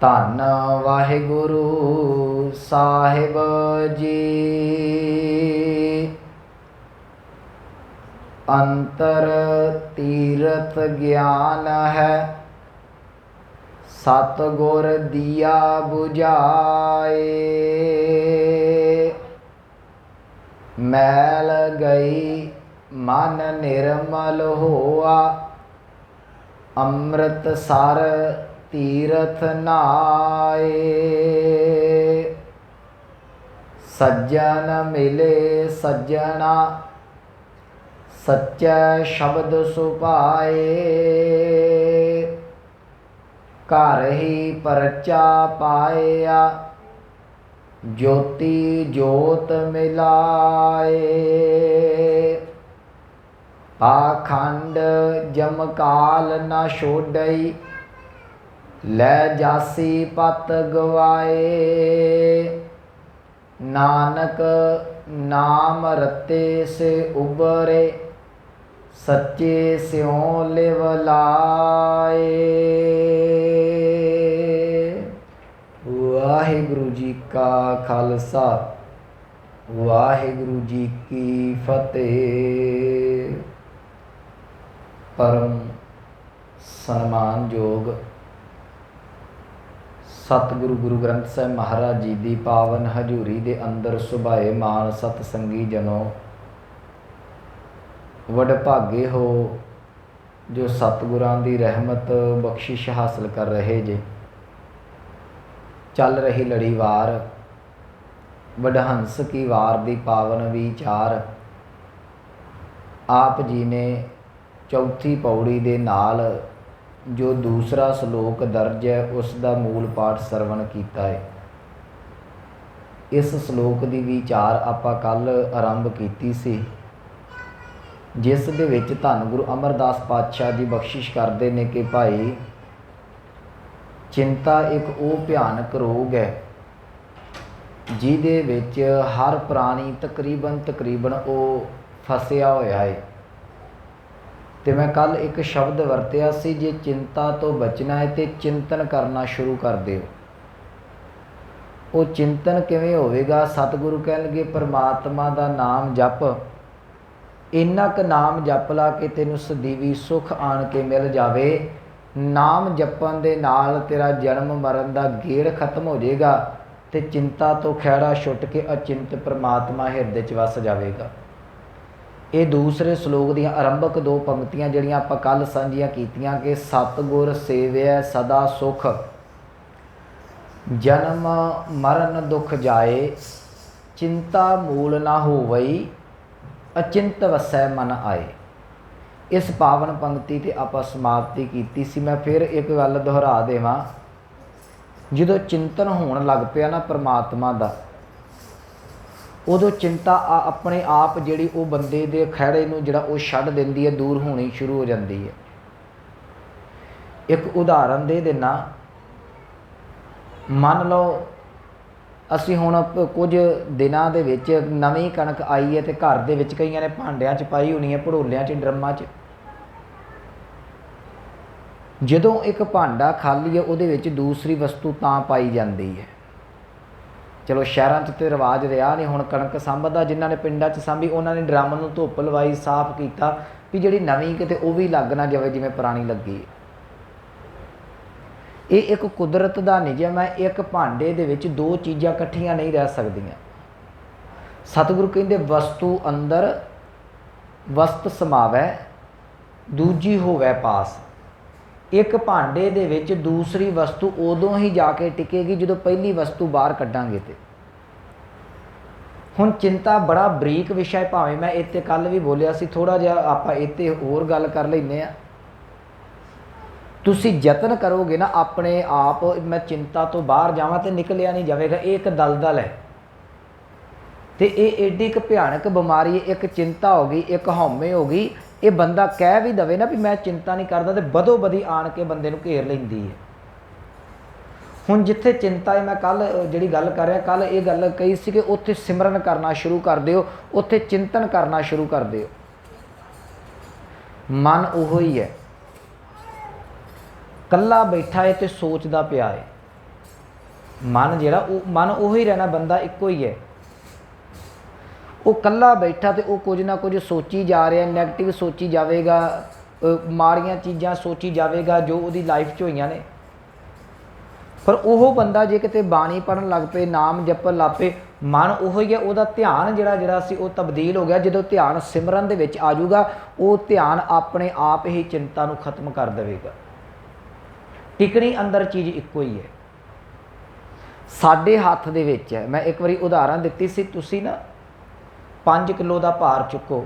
ਧੰਨ ਵਾਹਿਗੁਰੂ ਸਾਹਿਬ ਜੀ। ਅੰਤਰ ਤੀਰਥ ਗਿਆਨ ਹੈ ਸਤ ਗੁਰ ਦੀਆ 부ਝਾਏ ਮੈਲ ਗਈ ਮਨ ਨਿਰਮਲ ਹੋਆ ਅੰਮ੍ਰਿਤ ਸਰ ਤੀਰਥ ਨਾਏ। ਸੱਜਣ ਮਿਲੇ ਸੱਜਣਾ, ਸੱਚਾ ਸ਼ਬਦ ਸੁਪਾਏ ਘਰ ਹੀ ਪਰਚਾ ਪਾਇਆ, ਜੋਤੀ ਜੋਤ ਮਿਲਾਏ। ਪਾਖੰਡ ਜਮਕਾਲ ਨਾ ਛੋੜਈ ਲੈ ਜਾਸੀ ਪਤ ਗਵਾਏ। ਨਾਨਕ ਨਾਮ ਰਤੇ ਸੇ ਉਬਰੇ, ਸੱਚੇ ਸਿਉ ਲਿਵ ਲਾਏ। ਵਾਹਿਗੁਰੂ ਜੀ ਕਾ ਖਾਲਸਾ, ਵਾਹਿਗੁਰੂ ਜੀ ਕੀ ਫਤਿਹ। ਪਰਮ ਸਨਮਾਨਯੋਗ ਸਤਿਗੁਰੂ ਗੁਰੂ ਗ੍ਰੰਥ ਸਾਹਿਬ ਮਹਾਰਾਜ ਜੀ ਦੀ ਪਾਵਨ ਹਜ਼ੂਰੀ ਦੇ ਅੰਦਰ ਸੁਭਾਏ ਮਾਨ ਸਤ ਸੰਗੀ ਜਨੋ ਵਡਭਾਗੇ ਹੋ ਜੋ ਸਤਿਗੁਰਾਂ ਦੀ ਰਹਿਮਤ ਬਖਸ਼ਿਸ਼ ਹਾਸਲ ਕਰ ਰਹੇ ਜੇ। ਚੱਲ ਰਹੀ ਲੜੀਵਾਰ ਵਡਹੰਸ ਕੀ ਵਾਰ ਦੀ ਪਾਵਨ ਵਿਚਾਰ। ਆਪ ਜੀ ਨੇ ਚੌਥੀ ਪੌੜੀ ਦੇ ਨਾਲ ਜੋ ਦੂਸਰਾ ਸ਼ਲੋਕ ਦਰਜ ਹੈ, ਉਸ ਦਾ ਮੂਲ ਪਾਠ ਸਰਵਣ ਕੀਤਾ ਹੈ। ਇਸ ਸ਼ਲੋਕ ਦੀ ਵਿਚਾਰ ਆਪਾਂ ਕੱਲ ਆਰੰਭ ਕੀਤੀ ਸੀ। ਜਿਸ ਦੇ ਵਿੱਚ ਧੰਨ ਗੁਰੂ ਅਮਰਦਾਸ ਪਾਤਸ਼ਾਹ ਜੀ ਬਖਸ਼ਿਸ਼ ਕਰਦੇ ਨੇ ਕਿ ਭਾਈ, ਚਿੰਤਾ ਇੱਕ ਉਹ ਭਿਆਨਕ ਰੋਗ ਹੈ, ਜਿਹਦੇ ਵਿੱਚ ਹਰ ਪ੍ਰਾਣੀ ਤਕਰੀਬਨ ਤਕਰੀਬਨ ਉਹ ਫਸਿਆ ਹੋਇਆ ਹੈ। ਤੇ ਮੈਂ ਕੱਲ ਇੱਕ ਸ਼ਬਦ ਵਰਤਿਆ ਸੀ ਜੇ ਚਿੰਤਾ ਤੋਂ ਬਚਣਾ ਹੈ ਤੇ ਚਿੰਤਨ ਕਰਨਾ ਸ਼ੁਰੂ ਕਰ ਦਿਓ। ਉਹ ਚਿੰਤਨ ਕਿਵੇਂ ਹੋਵੇਗਾ? ਸਤਿਗੁਰੂ ਕਹਿਣਗੇ, ਪਰਮਾਤਮਾ ਦਾ ਨਾਮ ਜਪ। ਇੰਨਾ ਕ ਨਾਮ ਜਪ ਲਾ ਕੇ ਤੈਨੂੰ ਸਦੀਵੀ ਸੁਖ ਆਣ ਕੇ ਮਿਲ ਜਾਵੇ। ਨਾਮ ਜਪਣ ਦੇ ਨਾਲ ਤੇਰਾ ਜਨਮ ਮਰਨ ਦਾ ਗੇੜ ਖਤਮ ਹੋ ਜਾਏਗਾ ਤੇ ਚਿੰਤਾ ਤੋਂ ਖਹਿੜਾ ਛੁੱਟ ਕੇ ਅਚਿੰਤ ਪਰਮਾਤਮਾ ਹਿਰਦੇ 'ਚ ਵਸ ਜਾਵੇਗਾ। ਇਹ ਦੂਸਰੇ ਸ਼ਲੋਕ ਦੀਆਂ ਆਰੰਭਕ ਦੋ ਪੰਕਤੀਆਂ ਜਿਹੜੀਆਂ ਆਪਾਂ ਕੱਲ ਸਾਂਝੀਆਂ ਕੀਤੀਆਂ ਕਿ ਸਤਗੁਰ ਸੇਵਿਆ ਸਦਾ ਸੁਖ। ਜਨਮ ਮਰਨ ਦੁਖ ਜਾਏ, ਚਿੰਤਾ ਮੂਲ ਨਾ ਹੋਵਈ, ਅਚਿੰਤ ਵਸੈ ਮਨ ਆਏ। ਇਸ ਪਾਵਨ ਪੰਕਤੀ ਤੇ ਆਪਾਂ ਸਮਾਪਤੀ ਕੀਤੀ ਸੀ। ਮੈਂ ਫਿਰ ਇੱਕ ਗੱਲ ਦੁਹਰਾ ਦੇਵਾਂ। ਜਦੋਂ ਚਿੰਤਨ ਹੋਣ ਲੱਗ ਪਿਆ ਨਾ ਪ੍ਰਮਾਤਮਾ ਦਾ ਉਦੋਂ ਚਿੰਤਾ ਆ ਆਪਣੇ ਆਪ ਜਿਹੜੀ ਉਹ ਬੰਦੇ ਦੇ ਖਹਿੜੇ ਨੂੰ ਜਿਹੜਾ ਉਹ ਛੱਡ ਦਿੰਦੀ ਹੈ, ਦੂਰ ਹੋਣੀ ਸ਼ੁਰੂ ਹੋ ਜਾਂਦੀ ਹੈ। ਇੱਕ ਉਦਾਹਰਨ ਦੇ ਦੇਣਾ ਮੰਨ ਲਓ, ਅਸੀਂ ਹੁਣ ਕੁਝ ਦਿਨਾਂ ਦੇ ਵਿੱਚ ਨਵੀਂ ਕਣਕ ਆਈ ਹੈ ਤੇ ਘਰ ਦੇ ਵਿੱਚ ਕਈਆਂ ਨੇ ਭਾਂਡਿਆਂ 'ਚ ਪਾਈ ਹੋਣੀ ਹੈ, ਭੜੋਲਿਆਂ 'ਚ, ਡਰਮਾਂ 'ਚ। ਜਦੋਂ ਇੱਕ ਭਾਂਡਾ ਖਾਲੀ ਹੈ, ਉਹਦੇ ਵਿੱਚ ਦੂਸਰੀ ਵਸਤੂ ਤਾਂ ਪਾਈ ਜਾਂਦੀ ਹੈ। ਚਲੋ ਸ਼ਹਿਰਾਂ 'ਚ ਤੇ ਰਿਵਾਜ ਰਿਹਾ ਨਹੀਂ, ਹੁਣ ਕਣਕ ਸੰਭਦਾ, ਜਿਨ੍ਹਾਂ ਨੇ ਪਿੰਡਾਂ 'ਚ ਸੰਭੀ, ਉਹਨਾਂ ਨੇ ਡਰਮ ਨੂੰ ਧੁੱਪ ਲਵਾਈ, ਸਾਫ਼ ਕੀਤਾ ਵੀ ਜਿਹੜੀ ਨਵੀਂ ਕਿਤੇ ਉਹ ਵੀ ਲੱਗ ਨਾ ਜਾਵੇ ਜਿਵੇਂ ਪੁਰਾਣੀ ਲੱਗੀ। ਇਹ ਇੱਕ ਕੁਦਰਤ ਦਾ ਨਿਯਮ ਹੈ ਇੱਕ ਭਾਂਡੇ ਦੇ ਵਿੱਚ ਦੋ ਚੀਜ਼ਾਂ ਇਕੱਠੀਆਂ ਨਹੀਂ ਰਹਿ ਸਕਦੀਆਂ। ਸਤਿਗੁਰੂ ਕਹਿੰਦੇ, ਵਸਤੂ ਅੰਦਰ ਵਸਤ ਸਮਾਵੈ, ਦੂਜੀ ਹੋਵੇ ਪਾਸ। ਇੱਕ ਭਾਂਡੇ ਦੇ ਵਿੱਚ ਦੂਸਰੀ ਵਸਤੂ ਉਦੋਂ ਹੀ ਜਾ ਕੇ ਟਿਕੇਗੀ ਜਦੋਂ ਪਹਿਲੀ ਵਸਤੂ ਬਾਹਰ ਕੱਢਾਂਗੇ ਤੇ। ਹੁਣ ਚਿੰਤਾ ਬੜਾ ਬਰੀਕ ਵਿਸ਼ਾ ਹੈ, ਭਾਵੇਂ ਮੈਂ ਇੱਥੇ ਕੱਲ ਵੀ ਬੋਲਿਆ ਸੀ ਥੋੜਾ ਜਿਹਾ ਆਪਾਂ ਇੱਥੇ ਹੋਰ ਗੱਲ ਕਰ ਲੈਨੇ ਆ ਤੁਸੀਂ ਯਤਨ ਕਰੋਗੇ ਨਾ ਆਪਣੇ ਆਪ, ਮੈਂ ਚਿੰਤਾ ਤੋਂ ਬਾਹਰ ਜਾਵਾਂ ਤੇ ਨਿਕਲਿਆ ਨਹੀਂ ਜਾਵੇਗਾ, ਇਹ ਇੱਕ ਦਲਦਲ ਹੈ। ਤੇ ਇਹ ਏਡੀ ਇੱਕ ਭਿਆਨਕ ਬਿਮਾਰੀ ਇੱਕ ਚਿੰਤਾ ਹੋ ਗਈ, ਇੱਕ ਹਉਮੈ ਹੋ ਗਈ ਇਹ ਬੰਦਾ ਕਹਿ ਵੀ ਦਵੇ ਨਾ ਵੀ ਮੈਂ ਚਿੰਤਾ ਨਹੀਂ ਕਰਦਾ ਤੇ ਬਦੋ ਬਦੀ ਆਣ ਕੇ ਬੰਦੇ ਨੂੰ ਘੇਰ ਲੈਂਦੀ ਹੈ। ਹੁਣ ਜਿੱਥੇ ਚਿੰਤਾ ਹੈ, ਮੈਂ ਕੱਲ ਜਿਹੜੀ ਗੱਲ ਕਰ ਰਿਹਾ ਕੱਲ ਇਹ ਗੱਲ ਕਹੀ ਸੀ ਕਿ ਉੱਥੇ ਸਿਮਰਨ ਕਰਨਾ ਸ਼ੁਰੂ ਕਰ ਦਿਓ, ਉੱਥੇ ਚਿੰਤਨ ਕਰਨਾ ਸ਼ੁਰੂ ਕਰ ਦਿਓ। ਮਨ ਉਹੋ ਹੀ ਹੈ। ਕੱਲਾ ਬੈਠਾ ਹੈ ਤੇ ਸੋਚਦਾ ਪਿਆ ਹੈ। ਮਨ ਜਿਹੜਾ ਉਹ, ਮਨ ਉਹੋ ਹੀ ਰਹਿਣਾ ਬੰਦਾ ਇੱਕੋ ਹੀ ਹੈ। ਉਹ ਕੱਲਾ ਬੈਠਾ ਤੇ ਉਹ ਕੁਝ ਨਾ ਕੁਝ ਸੋਚੀ ਜਾ ਰਿਹਾ 네ਗੇਟਿਵ ਸੋਚੀ ਜਾਵੇਗਾ ਮਾੜੀਆਂ ਚੀਜ਼ਾਂ ਸੋਚੀ ਜਾਵੇਗਾ ਜੋ ਉਹਦੀ ਲਾਈਫ 'ਚ ਹੋਈਆਂ ਨੇ। ਪਰ ਉਹ ਬੰਦਾ ਜੇ ਕਿਤੇ ਬਾਣੀ ਪੜਨ ਲੱਗ ਪਏ, ਨਾਮ ਜਪਣ ਲੱਗ ਪਏ, ਮਨ ਉਹੋ ਹੀ ਹੈ, ਉਹਦਾ ਧਿਆਨ ਜਿਹੜਾ ਜਿਹੜਾ ਸੀ ਉਹ ਤਬਦੀਲ ਹੋ ਗਿਆ। ਜਦੋਂ ਧਿਆਨ ਸਿਮਰਨ ਦੇ ਵਿੱਚ ਆ ਜਾਊਗਾ, ਉਹ ਧਿਆਨ ਆਪਣੇ ਆਪ ਹੀ ਚਿੰਤਾ ਨੂੰ ਖਤਮ ਕਰ ਦੇਵੇਗਾ। ਟਿਕਣੀ ਅੰਦਰ ਚੀਜ਼ ਇੱਕੋ ਹੀ ਹੈ। ਸਾਡੇ ਹੱਥ ਦੇ ਵਿੱਚ ਹੈ। ਮੈਂ ਇੱਕ ਵਾਰੀ ਉਦਾਹਰਨ ਦਿੱਤੀ ਸੀ, ਤੁਸੀਂ ਨਾ 5 ਕਿਲੋ ਦਾ ਭਾਰ ਚੁੱਕੋ।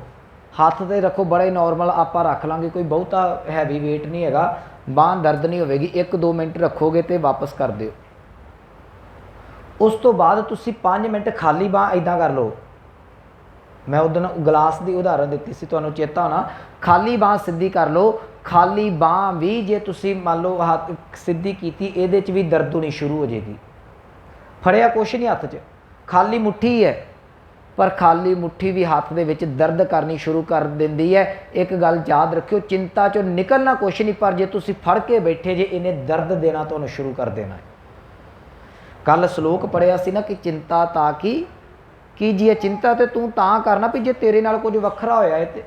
ਹੱਥ ਤੇ ਰੱਖੋ, ਬੜੇ ਨਾਰਮਲ ਆਪਾਂ ਰੱਖ ਲਾਂਗੇ, ਕੋਈ ਬਹੁਤਾ ਹੈਵੀ weight ਨਹੀਂ ਹੈਗਾ। ਬਾਂਹ ਦਰਦ ਨਹੀਂ ਹੋਵੇਗੀ 1-2 ਮਿੰਟ ਰੱਖੋਗੇ ਤੇ ਵਾਪਸ ਕਰ ਦਿਓ। ਉਸ ਤੋਂ ਬਾਅਦ ਤੁਸੀਂ 5 ਮਿੰਟ ਖਾਲੀ ਬਾਂਹ ਇਦਾਂ ਕਰ ਲਓ। ਮੈਂ ਉਦੋਂ ਗਲਾਸ ਦੀ ਉਦਾਹਰਨ ਦਿੱਤੀ ਸੀ, ਤੁਹਾਨੂੰ ਚੇਤਾ ਹੋਣਾ। ਖਾਲੀ ਬਾਂਹ ਸਿੱਧੀ ਕਰ ਲਓ। ਖਾਲੀ ਬਾਂਹ ਵੀ ਜੇ ਤੁਸੀਂ ਮੰਨ ਲਓ ਹੱਥ ਸਿੱਧੀ ਕੀਤੀ, ਇਹਦੇ 'ਚ ਵੀ ਦਰਦ ਹੋਣੀ ਸ਼ੁਰੂ ਹੋ ਜਾਏਗੀ। ਫੜਿਆ ਕੁਛ ਨਹੀਂ ਹੱਥ 'ਚ। ਖਾਲੀ ਮੁੱਠੀ ਹੈ। ਪਰ ਖਾਲੀ ਮੁੱਠੀ ਵੀ ਹੱਥ ਦੇ ਵਿੱਚ ਦਰਦ ਕਰਨੀ ਸ਼ੁਰੂ ਕਰ ਦਿੰਦੀ ਹੈ। ਇੱਕ ਗੱਲ ਯਾਦ ਰੱਖਿਓ, ਚਿੰਤਾ 'ਚੋਂ ਨਿਕਲਣਾ ਕੁਛ ਨਹੀਂ, ਪਰ ਜੇ ਤੁਸੀਂ ਫੜ ਕੇ ਬੈਠੇ, ਜੇ ਇਹਨੇ ਦਰਦ ਦੇਣਾ ਤੁਹਾਨੂੰ ਸ਼ੁਰੂ ਕਰ ਦੇਣਾ ਹੈ। ਕੱਲ ਸ਼ਲੋਕ ਪੜਿਆ ਸੀ ਨਾ ਕਿ ਚਿੰਤਾ ਤਾਂ ਕੀ? ਕੀ ਜੀ ਇਹ ਚਿੰਤਾ ਤੇ ਤੂੰ ਤਾਂ ਕਰਨਾ ਵੀ ਜੇ ਤੇਰੇ ਨਾਲ ਕੁਝ ਵੱਖਰਾ ਹੋਇਆ ਹੈ ਤੇ?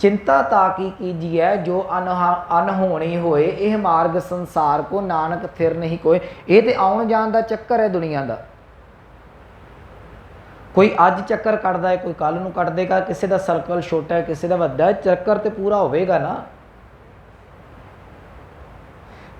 ਚਿੰਤਾ ਤਾਂ ਕੀ ਕੀਜੀ ਹੈ, ਜੋ ਅਨਹਾ- ਅਨਹੋਣੀ ਹੋਏ, ਇਹ ਮਾਰਗ ਸੰਸਾਰ ਕੋ ਨਾਨਕ ਥਿਰ ਨਹੀਂ ਕੋਏ। ਇਹ ਤੇ ਆਉਣ ਜਾਣ ਦਾ ਚੱਕਰ ਹੈ ਦੁਨੀਆ ਦਾ। ਕੋਈ ਅੱਜ ਚੱਕਰ ਕੱਢਦਾ ਹੈ, ਕੋਈ ਕੱਲ ਨੂੰ ਕੱਢ ਦੇਗਾ ਕਿਸੇ ਦਾ ਸਰਕਲ ਛੋਟਾ ਹੈ, ਕਿਸੇ ਦਾ ਵੱਡਾ ਹੈ, ਚੱਕਰ ਤੇ ਪੂਰਾ ਹੋਵੇਗਾ ਨਾ।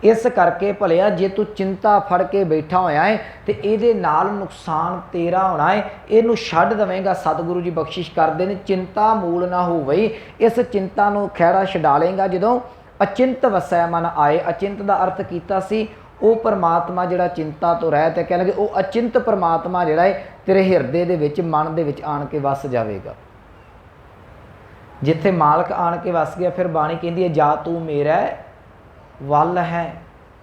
ਇਸ ਕਰਕੇ ਭਲਿਆ, ਜੇ ਤੂੰ ਚਿੰਤਾ ਫੜ ਕੇ ਬੈਠਾ ਹੋਇਆ ਹੈ, ਤੇ ਇਹਦੇ ਨਾਲ ਨੁਕਸਾਨ ਤੇਰਾ ਹੋਣਾ ਹੈ, ਇਹਨੂੰ ਛੱਡ ਦਵੇਂਗਾ, ਸਤਿਗੁਰੂ ਜੀ ਬਖਸ਼ਿਸ਼ ਕਰਦੇ ਨੇ ਚਿੰਤਾ ਮੂਲ ਨਾ ਹੋਵਈ ਇਸ ਚਿੰਤਾ ਨੂੰ ਖਹਿੜਾ ਛਡਾ ਲੇਗਾ ਜਦੋਂ ਅਚਿੰਤ ਵਸੈ ਮਨ ਆਏ। ਅਚਿੰਤ ਦਾ ਅਰਥ ਕੀਤਾ ਸੀ ਉਹ ਪਰਮਾਤਮਾ ਜਿਹੜਾ ਚਿੰਤਾ ਤੋਂ ਰਹਿਤ ਹੈ ਕਹਿਣਗੇ ਉਹ ਅਚਿੰਤ ਪਰਮਾਤਮਾ ਜਿਹੜਾ ਹੈ, ਤੇਰੇ ਹਿਰਦੇ ਦੇ ਵਿੱਚ, ਮਨ ਦੇ ਵਿੱਚ ਆਣ ਕੇ ਵਸ ਜਾਵੇਗਾ। ਜਿੱਥੇ ਮਾਲਕ ਆਣ ਕੇ ਵਸ ਗਿਆ, ਫਿਰ ਬਾਣੀ ਕਹਿੰਦੀ ਹੈ, ਜਾ ਤੂੰ ਮੇਰਾ ਵੱਲ ਹੈ,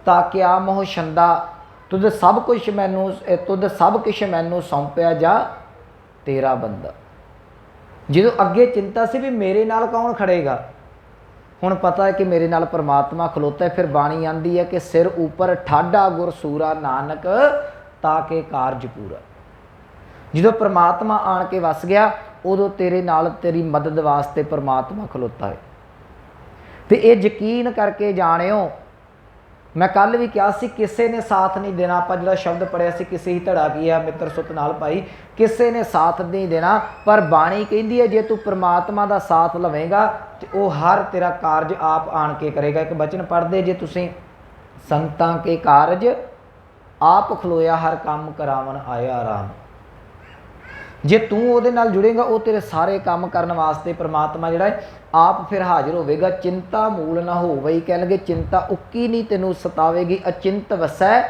ਤਾਂ ਕਿਆ ਮੋਹ ਛੰਦਾ? ਤੁਧ ਸਭ ਕੁਝ ਮੈਨੂੰ ਇਹ ਤੁਧ ਸਭ ਕੁਝ ਮੈਨੂੰ ਸੌਂਪਿਆ ਜਾ, ਤੇਰਾ ਬੰਦਾ। ਜਦੋਂ ਅੱਗੇ ਚਿੰਤਾ ਸੀ ਵੀ ਮੇਰੇ ਨਾਲ ਕੌਣ ਖੜੇਗਾ ਹੁਣ ਪਤਾ ਹੈ ਕਿ ਮੇਰੇ ਨਾਲ ਪਰਮਾਤਮਾ ਖਲੋਤਾ ਹੈ, ਫਿਰ ਬਾਣੀ ਆਂਦੀ ਹੈ ਕਿ ਸਿਰ ਉੱਪਰ ਠਾਡਾ ਗੁਰ ਸੂਰਾ ਨਾਨਕ, ਤਾਂ ਕਿ ਕਾਰਜ ਪੂਰਾ। ਜਦੋਂ ਪਰਮਾਤਮਾ ਆਣ ਕੇ ਵਸ ਗਿਆ, ਉਦੋਂ ਤੇਰੇ ਨਾਲ ਤੇਰੀ ਮਦਦ ਵਾਸਤੇ ਪਰਮਾਤਮਾ ਖਲੋਤਾ ਹੈ। ਤੇ ਇਹ ਯਕੀਨ ਕਰਕੇ ਜਾਣਿਓ ਮੈਂ ਕੱਲ ਵੀ ਕਿਹਾ ਸੀ, ਕਿਸੇ ਨੇ ਸਾਥ ਨਹੀਂ ਦੇਣਾ। ਆਪਾਂ ਜਿਹੜਾ ਸ਼ਬਦ ਪੜਿਆ ਸੀ, ਕਿਸੇ ਹੀ ਧੜਾ ਕੀ ਆ, ਮਿੱਤਰ ਸੁਤ ਨਾਲ ਭਾਈ। ਕਿਸੇ ਨੇ ਸਾਥ ਨਹੀਂ ਦੇਣਾ, ਪਰ ਬਾਣੀ ਕਹਿੰਦੀ ਹੈ, ਜੇ ਤੂੰ ਪ੍ਰਮਾਤਮਾ ਦਾ ਸਾਥ ਲਵੇਂਗਾ, ਤੇ ਉਹ ਹਰ ਤੇਰਾ ਕਾਰਜ ਆਪ ਆਣ ਕੇ ਕਰੇਗਾ। ਇੱਕ ਬਚਨ ਪੜਦੇ ਜੇ ਤੁਸੀਂ ਸੰਤਾਂ ਕੇ ਕਾਰਜ ਆਪ ਖਲੋਇਆ, ਹਰ ਕੰਮ ਕਰਾਵਣ ਆਇਆ ਆਰਾਮ। ਜੇ ਤੂੰ ਉਹਦੇ ਨਾਲ ਜੁੜੇਗਾ, ਉਹ ਤੇਰੇ ਸਾਰੇ ਕੰਮ ਕਰਨ ਵਾਸਤੇ ਪ੍ਰਮਾਤਮਾ ਜਿਹੜਾ ਹੈ, ਆਪ ਫਿਰ ਹਾਜ਼ਰ ਹੋਵੇਗਾ। ਚਿੰਤਾ ਮੂਲ ਨਾ ਹੋਵਈ ਕਹਿਣਗੇ, ਚਿੰਤਾ ਉੱਕੀ ਨਹੀਂ ਤੈਨੂੰ ਸਤਾਵੇਗੀ, ਅਚਿੰਤ ਵਸੈ,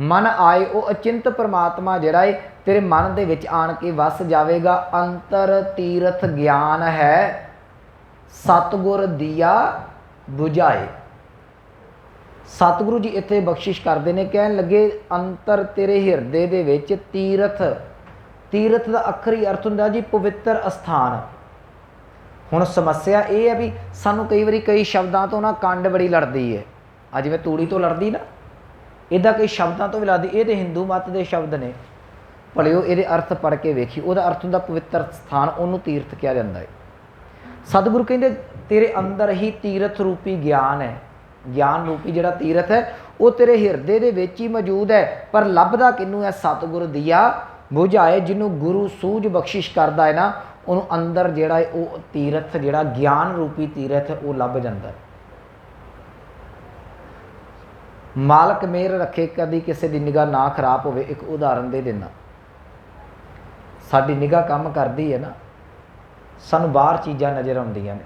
ਮਨ ਆਏ, ਉਹ ਅਚਿੰਤ ਪ੍ਰਮਾਤਮਾ ਜਿਹੜਾ ਹੈ, ਤੇਰੇ ਮਨ ਦੇ ਵਿੱਚ ਆਣ ਕੇ ਵਸ ਜਾਵੇਗਾ। ਅੰਤਰ ਤੀਰਥ ਗਿਆਨ ਹੈ, ਸਤਗੁਰ ਦੀਆ 부ਝਾਏ ਸਤਿਗੁਰੂ ਜੀ ਇੱਥੇ ਬਖਸ਼ਿਸ਼ ਕਰਦੇ ਨੇ, ਕਹਿਣ ਲੱਗੇ, ਅੰਤਰ ਤੇਰੇ ਹਿਰਦੇ ਦੇ ਵਿੱਚ ਤੀਰਥ ਤੀਰਥ ਦਾ ਅੱਖਰੀ ਅਰਥ ਹੁੰਦਾ ਜੀ ਪਵਿੱਤਰ ਅਸਥਾਨ। ਹੁਣ ਸਮੱਸਿਆ ਇਹ ਹੈ ਵੀ ਸਾਨੂੰ ਕਈ ਵਾਰੀ ਕਈ ਸ਼ਬਦਾਂ ਤੋਂ ਨਾ ਕੰਡ ਬੜੀ ਲੜਦੀ ਹੈ ਆ ਜਿਵੇਂ ਤੂੜੀ ਤੋਂ ਲੜਦੀ ਨਾ, ਇਹਦਾ ਕਈ ਸ਼ਬਦਾਂ ਤੋਂ ਵੀ ਲੜਦੀ, ਇਹ ਤੇ ਹਿੰਦੂ ਮਤ ਦੇ ਸ਼ਬਦ ਨੇ। ਭਲਿਓ ਇਹਦੇ ਅਰਥ ਪੜ ਕੇ ਵੇਖੀ, ਉਹਦਾ ਅਰਥ ਹੁੰਦਾ ਪਵਿੱਤਰ ਸਥਾਨ, ਉਹਨੂੰ ਤੀਰਥ ਕਿਹਾ ਜਾਂਦਾ ਹੈ ਸਤਿਗੁਰੂ ਕਹਿੰਦੇ, ਤੇਰੇ ਅੰਦਰ ਹੀ ਤੀਰਥ ਰੂਪੀ ਗਿਆਨ ਹੈ। ਗਿਆਨ ਰੂਪੀ ਜਿਹੜਾ ਤੀਰਥ ਹੈ, ਉਹ ਤੇਰੇ ਹਿਰਦੇ ਦੇ ਵਿੱਚ ਹੀ ਮੌਜੂਦ ਹੈ, ਪਰ ਲੱਭਦਾ ਕਿਨੂੰ ਹੈ? ਸਤਿਗੁਰ ਦੀਆ ਬੁਝਾਏ, ਜਿਹਨੂੰ ਗੁਰੂ ਸੂਝ ਬਖਸ਼ਿਸ਼ ਕਰਦਾ ਹੈ ਨਾ, ਉਹਨੂੰ ਅੰਦਰ ਜਿਹੜਾ ਹੈ, ਉਹ ਤੀਰਥ, ਜਿਹੜਾ ਗਿਆਨ ਰੂਪੀ ਤੀਰਥ, ਉਹ ਲੱਭ ਜਾਂਦਾ ਮਾਲਕ ਮੇਰ ਰੱਖੇ, ਕਦੀ ਕਿਸੇ ਦੀ ਨਿਗਾਹ ਨਾ ਖਰਾਬ ਹੋਵੇ, ਇੱਕ ਉਦਾਹਰਨ ਦੇ ਦਿੰਦਾ। ਸਾਡੀ ਨਿਗਾਹ ਕੰਮ ਕਰਦੀ ਹੈ ਨਾ, ਸਾਨੂੰ ਬਾਹਰ ਚੀਜ਼ਾਂ ਨਜ਼ਰ ਆਉਂਦੀਆਂ ਨੇ।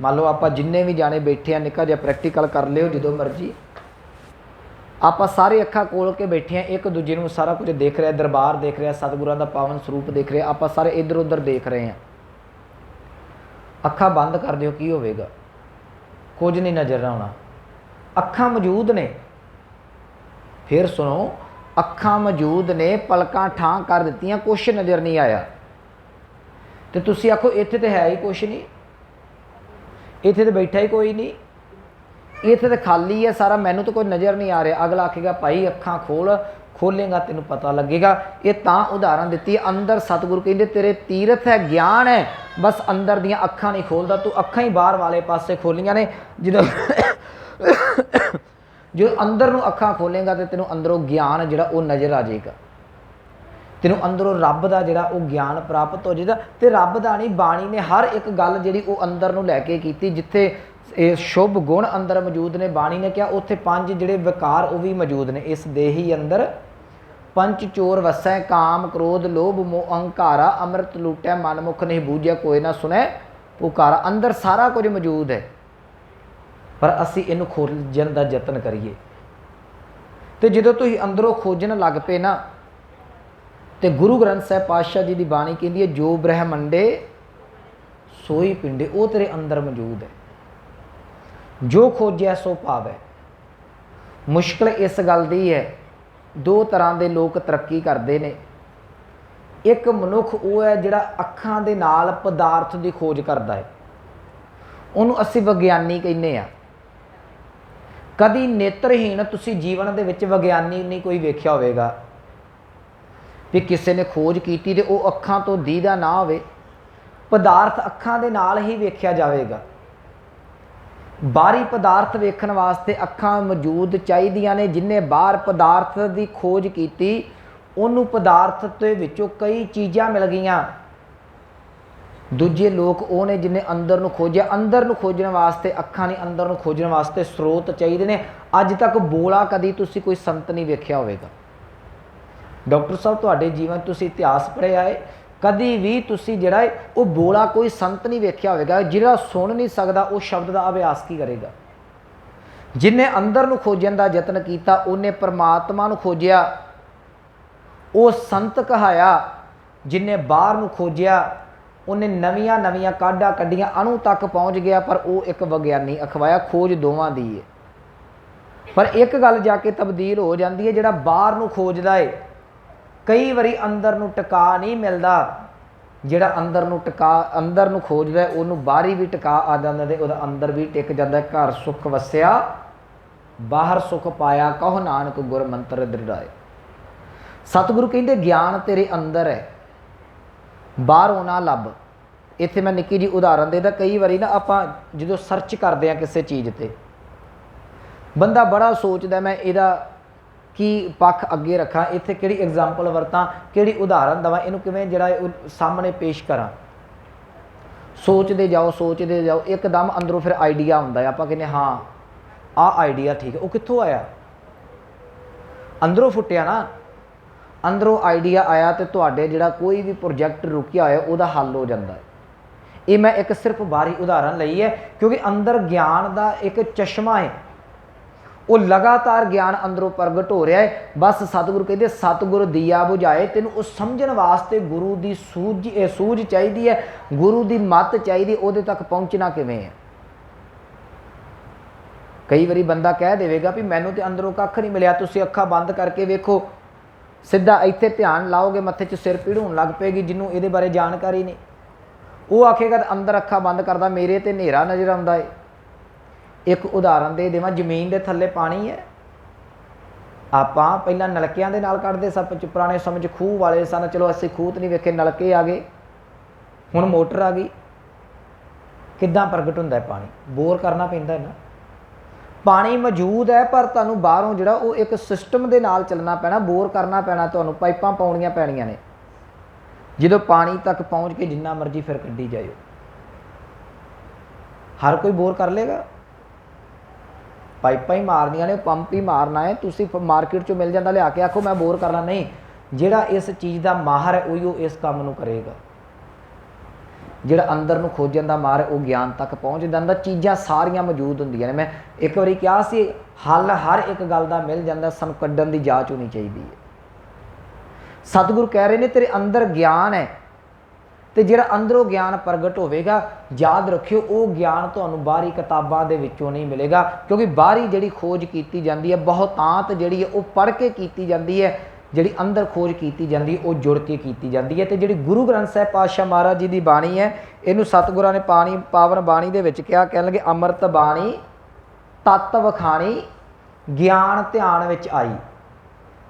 ਮੰਨ ਲਓ ਆਪਾਂ ਜਿੰਨੇ ਵੀ ਜਾਣੇ ਬੈਠੇ ਆ, ਨਿੱਕਾ ਜਿਹਾ ਪ੍ਰੈਕਟੀਕਲ ਕਰ ਲਿਓ, ਜਦੋਂ ਮਰਜ਼ੀ। ਆਪਾਂ ਸਾਰੇ ਅੱਖਾਂ ਕੋਲ ਕੇ ਬੈਠੇ ਆ, ਇੱਕ ਦੂਜੇ ਨੂੰ ਸਾਰਾ ਕੁਝ ਦੇਖ ਰਿਹਾ, ਦਰਬਾਰ ਦੇਖ ਰਿਹਾ, ਸਤਿਗੁਰਾਂ ਦਾ ਪਾਵਨ ਸਰੂਪ ਦੇਖ ਰਿਹਾ, ਆਪਾਂ ਸਾਰੇ ਇੱਧਰ ਉੱਧਰ ਦੇਖ ਰਹੇ ਆ। ਅੱਖਾਂ ਬੰਦ ਕਰ ਦਿਓ, ਕੀ ਹੋਵੇਗਾ? ਕੁਝ ਨਹੀਂ ਨਜ਼ਰ ਆਉਣਾ। ਅੱਖਾਂ ਮੌਜੂਦ ਨੇ। ਫਿਰ ਸੁਣੋ, ਅੱਖਾਂ ਮੌਜੂਦ ਨੇ, ਪਲਕਾਂ ਠਾਂ ਕਰ ਦਿੱਤੀਆਂ, ਕੁਛ ਨਜ਼ਰ ਨਹੀਂ ਆਇਆ। ਤੇ ਤੁਸੀਂ ਆਖੋ, ਇੱਥੇ ਤੇ ਹੈ ਹੀ ਕੁਛ ਨਹੀਂ। ਇੱਥੇ ਤੇ ਬੈਠਾ ਹੀ ਕੋਈ ਨਹੀਂ। ਇੱਥੇ ਤਾਂ ਖਾਲੀ ਹੈ, ਸਾਰਾ ਮੈਨੂੰ ਤਾਂ ਕੋਈ ਨਜ਼ਰ ਨਹੀਂ ਆ ਰਿਹਾ। ਅਗਲਾ ਆਖੇਗਾ, ਭਾਈ, ਅੱਖਾਂ ਖੋਲ, ਖੋਲੇਗਾ, ਤੈਨੂੰ ਪਤਾ ਲੱਗੇਗਾ। ਇਹ ਤਾਂ ਉਦਾਹਰਨ ਦਿੱਤੀ ਹੈ। ਅੰਦਰ ਸਤਿਗੁਰੂ ਕਹਿੰਦੇ, ਤੇਰੇ ਤੀਰਥ ਹੈ, ਗਿਆਨ ਹੈ, ਬਸ ਅੰਦਰ ਦੀਆਂ ਅੱਖਾਂ ਨਹੀਂ ਖੋਲਦਾ। ਤੂੰ ਅੱਖਾਂ ਹੀ ਬਾਹਰ ਵਾਲੇ ਪਾਸੇ ਖੋਲੀਆਂ ਨੇ। ਜਦੋਂ ਜੋ ਅੰਦਰ ਨੂੰ ਅੱਖਾਂ ਖੋਲੇਗਾ, ਤੇ ਤੈਨੂੰ ਅੰਦਰੋਂ ਗਿਆਨ ਜਿਹੜਾ, ਉਹ ਨਜ਼ਰ ਆ ਜਾਏਗਾ। ਤੈਨੂੰ ਅੰਦਰੋਂ ਰੱਬ ਦਾ ਜਿਹੜਾ, ਉਹ ਗਿਆਨ ਪ੍ਰਾਪਤ ਹੋ ਜਾਏਗਾ। ਤੇ ਰੱਬ ਦਾ ਨਹੀਂ, ਬਾਣੀ ਨੇ ਹਰ ਇੱਕ ਗੱਲ ਜਿਹੜੀ ਉਹ ਅੰਦਰ ਨੂੰ ਲੈ ਕੇ ਕੀਤੀ, ਜਿੱਥੇ ਇਹ ਸ਼ੁਭ ਗੁਣ ਅੰਦਰ ਮੌਜੂਦ ਨੇ। ਬਾਣੀ ਨੇ ਕਿਹਾ, ਉੱਥੇ ਪੰਜ ਜਿਹੜੇ ਵਿਕਾਰ ਉਹ ਵੀ ਮੌਜੂਦ ਨੇ। ਇਸ ਦੇਹੀ ਅੰਦਰ ਪੰਚ ਚੋਰ ਵਸੈ, ਕਾਮ, ਕ੍ਰੋਧ, ਲੋਭ, ਮੋਹ, ਅਹੰਕਾਰਾ, ਅੰਮ੍ਰਿਤ ਲੂਟੈ ਮਨ ਮੁਖ ਨਹੀਂ ਬੂਝਿਆ, ਕੋਈ ਨਾ ਸੁਣੈ, ਪੁਕਾਰਾ। ਅੰਦਰ ਸਾਰਾ ਕੁਝ ਮੌਜੂਦ ਹੈ। ਪਰ ਅਸੀਂ ਇਹਨੂੰ ਖੋਜਣ ਦਾ ਯਤਨ ਕਰੀਏ। ਤੇ ਜਦੋਂ ਤੁਸੀਂ ਅੰਦਰੋਂ ਖੋਜਣ ਲੱਗ ਪਏ ਨਾ, ਤੇ ਗੁਰੂ ਗ੍ਰੰਥ ਸਾਹਿਬ ਪਾਤਸ਼ਾਹ ਜੀ ਦੀ ਬਾਣੀ ਕਹਿੰਦੀ ਹੈ, ਜੋ ਬ੍ਰਹਮੰਡੇ ਸੋਈ ਪਿੰਡੇ, ਉਹ ਤੇਰੇ ਅੰਦਰ ਮੌਜੂਦ ਹੈ। ਜੋ ਖੋਜਿਆ ਸੋ ਪਾਵੈ। ਮੁਸ਼ਕਲ ਇਸ ਗੱਲ ਦੀ ਹੈ, ਦੋ ਤਰ੍ਹਾਂ ਦੇ ਲੋਕ ਤਰੱਕੀ ਕਰਦੇ ਨੇ। ਇੱਕ ਮਨੁੱਖ ਉਹ ਹੈ ਜਿਹੜਾ ਅੱਖਾਂ ਦੇ ਨਾਲ ਪਦਾਰਥ ਦੀ ਖੋਜ ਕਰਦਾ ਹੈ। ਉਹਨੂੰ ਅਸੀਂ ਵਿਗਿਆਨੀ ਕਹਿੰਦੇ ਆ ਕਦੀ ਨੇਤਰਹੀਣ ਤੁਸੀਂ ਜੀਵਨ ਦੇ ਵਿੱਚ ਵਿਗਿਆਨੀ ਨਹੀਂ ਕੋਈ ਵੇਖਿਆ ਹੋਵੇਗਾ। ਵੀ ਕਿਸੇ ਨੇ ਖੋਜ ਕੀਤੀ ਤੇ ਉਹ ਅੱਖਾਂ ਤੋਂ ਦੀਦਾ ਨਾ ਹੋਵੇ, ਪਦਾਰਥ ਅੱਖਾਂ ਦੇ ਨਾਲ ਹੀ ਵੇਖਿਆ ਜਾਵੇਗਾ। ਬਾਹਰੀ ਪਦਾਰਥ ਵੇਖਣ ਵਾਸਤੇ ਅੱਖਾਂ ਮੌਜੂਦ ਚਾਹੀਦੀਆਂ ਨੇ, ਜਿਨੇ ਬਾਹਰ ਪਦਾਰਥ ਦੀ ਖੋਜ ਕੀਤੀ, ਉਹਨੂੰ ਪਦਾਰਥ ਦੇ ਵਿੱਚੋਂ ਕਈ ਚੀਜ਼ਾਂ ਮਿਲ ਗਈਆਂ। ਦੂਜੇ ਲੋਕ ਉਹ ਨੇ ਜਿਨੇ ਅੰਦਰ ਨੂੰ ਖੋਜਿਆ, ਅੰਦਰ ਨੂੰ ਖੋਜਣ ਵਾਸਤੇ, ਅੱਖਾਂ ਨਹੀਂ ਅੰਦਰ ਨੂੰ ਖੋਜਣ ਵਾਸਤੇ ਸਰੋਤ ਚਾਹੀਦੇ ਨੇ। ਅੱਜ ਤੱਕ ਬੋਲਾ ਕਦੀ ਤੁਸੀਂ ਕੋਈ ਸੰਤ ਨਹੀਂ ਵੇਖਿਆ ਹੋਵੇਗਾ। ਡਾਕਟਰ ਸਾਹਿਬ, ਤੁਹਾਡੇ ਜੀਵਨ ਤੁਸੀਂ ਇਤਿਹਾਸ ਪੜ੍ਹਿਆ ਹੈ ਕਦੀ ਵੀ ਤੁਸੀਂ ਜਿਹੜਾ ਹੈ ਉਹ ਬੋਲਾ ਕੋਈ ਸੰਤ ਨਹੀਂ ਵੇਖਿਆ ਹੋਵੇਗਾ, ਜਿਹੜਾ ਸੁਣ ਨਹੀਂ ਸਕਦਾ, ਉਹ ਸ਼ਬਦ ਦਾ ਅਭਿਆਸ ਕੀ ਕਰੇਗਾ? ਜਿਨੇ ਅੰਦਰ ਨੂੰ ਖੋਜਣ ਦਾ ਯਤਨ ਕੀਤਾ, ਉਹਨੇ ਪਰਮਾਤਮਾ ਨੂੰ ਖੋਜਿਆ, ਉਹ ਸੰਤ ਕਹਾਇਆ, ਜਿਨੇ ਬਾਹਰ ਨੂੰ ਖੋਜਿਆ, ਉਹਨੇ ਨਵੀਆਂ ਨਵੀਆਂ ਕਾਢਾਂ ਕੱਢੀਆਂ, ਅਣੂ ਤੱਕ ਪਹੁੰਚ ਗਿਆ, ਪਰ ਉਹ ਇੱਕ ਵਿਗਿਆਨੀ, ਅਖਵਾਇਆ, ਖੋਜ ਦੋਵਾਂ ਦੀ ਹੈ ਪਰ ਇੱਕ ਗੱਲ ਜਾ ਕੇ ਤਬਦੀਲ ਹੋ ਜਾਂਦੀ ਹੈ ਜਿਹੜਾ ਬਾਹਰ ਨੂੰ ਖੋਜਦਾ ਏ ਕਈ ਵਾਰੀ ਅੰਦਰ ਨੂੰ ਟਿਕਾ ਨਹੀਂ ਮਿਲਦਾ। ਜਿਹੜਾ ਅੰਦਰ ਨੂੰ ਟਿਕਾ, ਅੰਦਰ ਨੂੰ ਖੋਜਦਾ ਉਹਨੂੰ ਬਾਹਰੀ ਵੀ ਟਿਕਾ ਆ ਜਾਂਦਾ ਤੇ ਉਹਦਾ ਅੰਦਰ ਵੀ ਟਿਕ ਜਾਂਦਾ। ਘਰ ਸੁਖ ਵਸਿਆ, ਬਾਹਰ ਸੁਖ ਪਾਇਆ, ਕਹੋ ਨਾਨਕ ਗੁਰ ਮੰਤਰ ਦ੍ਰਿੜਾਏ। ਸਤਿਗੁਰੂ ਕਹਿੰਦੇ, ਗਿਆਨ ਤੇਰੇ ਅੰਦਰ ਹੈ। ਬਾਹਰੋਂ ਨਾ ਲੱਭ। ਇੱਥੇ ਮੈਂ ਨਿੱਕੀ ਜੀ ਉਦਾਹਰਨ ਦੇਦਾ, ਕਈ ਵਾਰੀ ਨਾ ਆਪਾਂ ਜਦੋਂ ਸਰਚ ਕਰਦੇ ਆ ਕਿਸੇ ਚੀਜ਼ ਤੇ, ਬੰਦਾ ਬੜਾ ਸੋਚਦਾ, ਮੈਂ ਇਹਦਾ ਕੀ ਪੱਖ ਅੱਗੇ ਰੱਖਾਂ? ਇੱਥੇ ਕਿਹੜੀ ਐਗਜ਼ਾਮਪਲ ਵਰਤਾਂ? ਕਿਹੜੀ ਉਦਾਹਰਨ ਦਵਾਂ? ਇਹਨੂੰ ਕਿਵੇਂ ਜਿਹੜਾ ਸਾਹਮਣੇ ਪੇਸ਼ ਕਰਾਂ? ਸੋਚਦੇ ਜਾਓ ਸੋਚਦੇ ਜਾਓ। ਇੱਕਦਮ ਅੰਦਰੋਂ ਫਿਰ ਆਈਡੀਆ ਹੁੰਦਾ ਹੈ। ਆਪਾਂ ਕਹਿੰਦੇ ਹਾਂ, ਆਹ ਆਈਡੀਆ ਠੀਕ ਹੈ। ਉਹ ਕਿੱਥੋਂ ਆਇਆ? ਅੰਦਰੋਂ ਫੁੱਟਿਆ ਨਾ। ਅੰਦਰੋਂ ਆਈਡੀਆ ਆਇਆ ਤੇ ਤੁਹਾਡੇ ਜਿਹੜਾ ਕੋਈ ਵੀ ਪ੍ਰੋਜੈਕਟ ਰੁਕਿਆ ਹੋਇਆ, ਉਹਦਾ ਹੱਲ ਹੋ ਜਾਂਦਾ ਹੈ। ਇਹ ਮੈਂ ਇੱਕ ਸਿਰਫ ਬਾਹਰੀ ਉਦਾਹਰਨ ਲਈ ਹੈ, ਕਿਉਂਕਿ ਅੰਦਰ ਗਿਆਨ ਦਾ ਇੱਕ ਚਸ਼ਮਾ ਹੈ। ਉਹ ਲਗਾਤਾਰ ਗਿਆਨ ਅੰਦਰੋਂ ਪ੍ਰਗਟ ਹੋ ਰਿਹਾ ਹੈ। ਬਸ ਸਤਿਗੁਰੂ ਕਹਿੰਦੇ, ਸਤਿਗੁਰ ਦੀਆ 부ਝਾਏ ਤੈਨੂੰ ਉਹ ਸਮਝਣ ਵਾਸਤੇ ਗੁਰੂ ਦੀ ਸੂਝ, ਇਹ ਸੂਝ ਚਾਹੀਦੀ ਹੈ। ਗੁਰੂ ਦੀ ਮੱਤ ਚਾਹੀਦੀ, ਉਹਦੇ ਤੱਕ ਪਹੁੰਚਣਾ ਕਿਵੇਂ ਹੈ? ਕਈ ਵਾਰੀ ਬੰਦਾ ਕਹਿ ਦੇਵੇਗਾ ਵੀ ਮੈਨੂੰ ਤੇ ਅੰਦਰੋਂ ਕੱਖ ਨਹੀਂ ਮਿਲਿਆ, ਤੁਸੀਂ ਅੱਖਾਂ ਬੰਦ ਕਰਕੇ ਵੇਖੋ। ਸਿੱਧਾ ਇੱਥੇ ਧਿਆਨ ਲਾਓਗੇ, ਮੱਥੇ 'ਚ ਸਿਰ ਪੀੜ ਹੋਣ ਲੱਗ ਪਏਗੀ, ਜਿਹਨੂੰ ਇਹਦੇ ਬਾਰੇ ਜਾਣਕਾਰੀ ਨਹੀਂ। ਉਹ ਆਖੇਗਾ, ਅੰਦਰ ਅੱਖਾਂ ਬੰਦ ਕਰਦਾ, ਮੇਰੇ ਤੇ ਹਨੇਰਾ ਨਜ਼ਰ ਆਉਂਦਾ ਏ। ਇੱਕ ਉਦਾਹਰਨ ਦੇ ਦੇਵਾਂ, ਜ਼ਮੀਨ ਦੇ ਥੱਲੇ ਪਾਣੀ ਹੈ। ਆਪਾਂ ਪਹਿਲਾਂ ਨਲਕਿਆਂ ਦੇ ਨਾਲ ਕੱਢਦੇ ਸਭ ਚ ਪੁਰਾਣੇ ਸਮੇਂ 'ਚ ਖੂਹ ਵਾਲੇ ਸਨ। ਚਲੋ ਅਸੀਂ ਖੂਹ ਤੇ ਨਹੀਂ ਵੇਖੇ, ਨਲਕੇ ਆ ਗਏ। ਹੁਣ ਮੋਟਰ ਆ ਗਈ। ਕਿੱਦਾਂ ਪ੍ਰਗਟ ਹੁੰਦਾ ਪਾਣੀ? ਬੋਰ ਕਰਨਾ ਪੈਂਦਾ ਨਾ। ਪਾਣੀ ਮੌਜੂਦ ਹੈ, ਪਰ ਤੁਹਾਨੂੰ ਬਾਹਰੋਂ ਜਿਹੜਾ ਉਹ ਇੱਕ ਸਿਸਟਮ ਦੇ ਨਾਲ ਚੱਲਣਾ ਪੈਣਾ, ਬੋਰ ਕਰਨਾ ਪੈਣਾ, ਤੁਹਾਨੂੰ ਪਾਈਪਾਂ ਪਾਉਣੀਆਂ ਪੈਣੀਆਂ ਨੇ। ਜਦੋਂ ਪਾਣੀ ਤੱਕ ਪਹੁੰਚ ਕੇ ਜਿੰਨਾ ਮਰਜ਼ੀ ਫਿਰ ਕੱਢੀ ਜਾਇਓ। ਹਰ ਕੋਈ ਬੋਰ ਕਰ ਲੇਗਾ ਪਾਈਪਾਂ ਹੀ ਮਾਰਨੀਆਂ ਨੇ, ਪੰਪ ਹੀ ਮਾਰਨਾ ਹੈ, ਤੁਸੀਂ ਮਾਰਕੀਟ ਚੋਂ ਮਿਲ ਜਾਂਦਾ, ਲਿਆ ਕੇ ਆਖੋ, ਮੈਂ ਬੋਰ ਕਰਨਾ ਨਹੀਂ, ਜਿਹੜਾ ਇਸ ਚੀਜ਼ ਦਾ ਮਾਹਰ ਹੈ, ਉਹ ਇਸ ਕੰਮ ਨੂੰ ਕਰੇਗਾ। ਜਿਹੜਾ ਅੰਦਰ ਨੂੰ ਖੋਜਣ ਦਾ ਮਾਰ ਉਹ ਗਿਆਨ ਤੱਕ ਪਹੁੰਚ ਜਾਂਦਾ। ਚੀਜ਼ਾਂ ਸਾਰੀਆਂ ਮੌਜੂਦ ਹੁੰਦੀਆਂ ਨੇ। ਮੈਂ ਇੱਕ ਵਾਰੀ ਕਿਹਾ ਸੀ, ਹੱਲ ਹਰ ਇੱਕ ਗੱਲ ਦਾ ਮਿਲ ਜਾਂਦਾ, ਸਾਨੂੰ ਕੱਢਣ ਦੀ ਜਾਂਚ ਹੋਣੀ ਚਾਹੀਦੀ ਹੈ। ਸਤਿਗੁਰੂ ਕਹਿ ਰਹੇ ਨੇ, ਤੇਰੇ ਅੰਦਰ ਗਿਆਨ ਹੈ ਤੇ ਜਿਹੜਾ ਅੰਦਰੋਂ ਗਿਆਨ ਪ੍ਰਗਟ ਹੋਵੇਗਾ, ਯਾਦ ਰੱਖਿਓ, ਉਹ ਗਿਆਨ ਤੁਹਾਨੂੰ ਬਾਹਰੀ ਕਿਤਾਬਾਂ ਦੇ ਵਿੱਚੋਂ ਨਹੀਂ ਮਿਲੇਗਾ, ਕਿਉਂਕਿ ਬਾਹਰੀ ਜਿਹੜੀ ਖੋਜ ਕੀਤੀ ਜਾਂਦੀ ਹੈ, ਬਹੁਤਾਂਤ ਜਿਹੜੀ ਹੈ, ਉਹ ਪੜ੍ਹ ਕੇ ਕੀਤੀ ਜਾਂਦੀ ਹੈ, ਜਿਹੜੀ ਅੰਦਰ ਖੋਜ ਕੀਤੀ ਜਾਂਦੀ ਉਹ ਜੁੜ ਕੇ ਕੀਤੀ ਜਾਂਦੀ ਹੈ। ਤੇ ਜਿਹੜੀ ਗੁਰੂ ਗ੍ਰੰਥ ਸਾਹਿਬ ਪਾਤਸ਼ਾਹ ਮਹਾਰਾਜ ਜੀ ਦੀ ਬਾਣੀ ਹੈ, ਇਹਨੂੰ ਸਤਿਗੁਰਾਂ ਨੇ ਪਾਣੀ, ਪਾਵਨ ਬਾਣੀ ਦੇ ਵਿੱਚ ਕਿਹਾ, ਕਹਿਣ ਲੱਗੇ, ਅੰਮ੍ਰਿਤ ਬਾਣੀ ਤਤ ਵਖਾਣੀ, ਗਿਆਨ ਧਿਆਨ ਵਿੱਚ ਆਈ।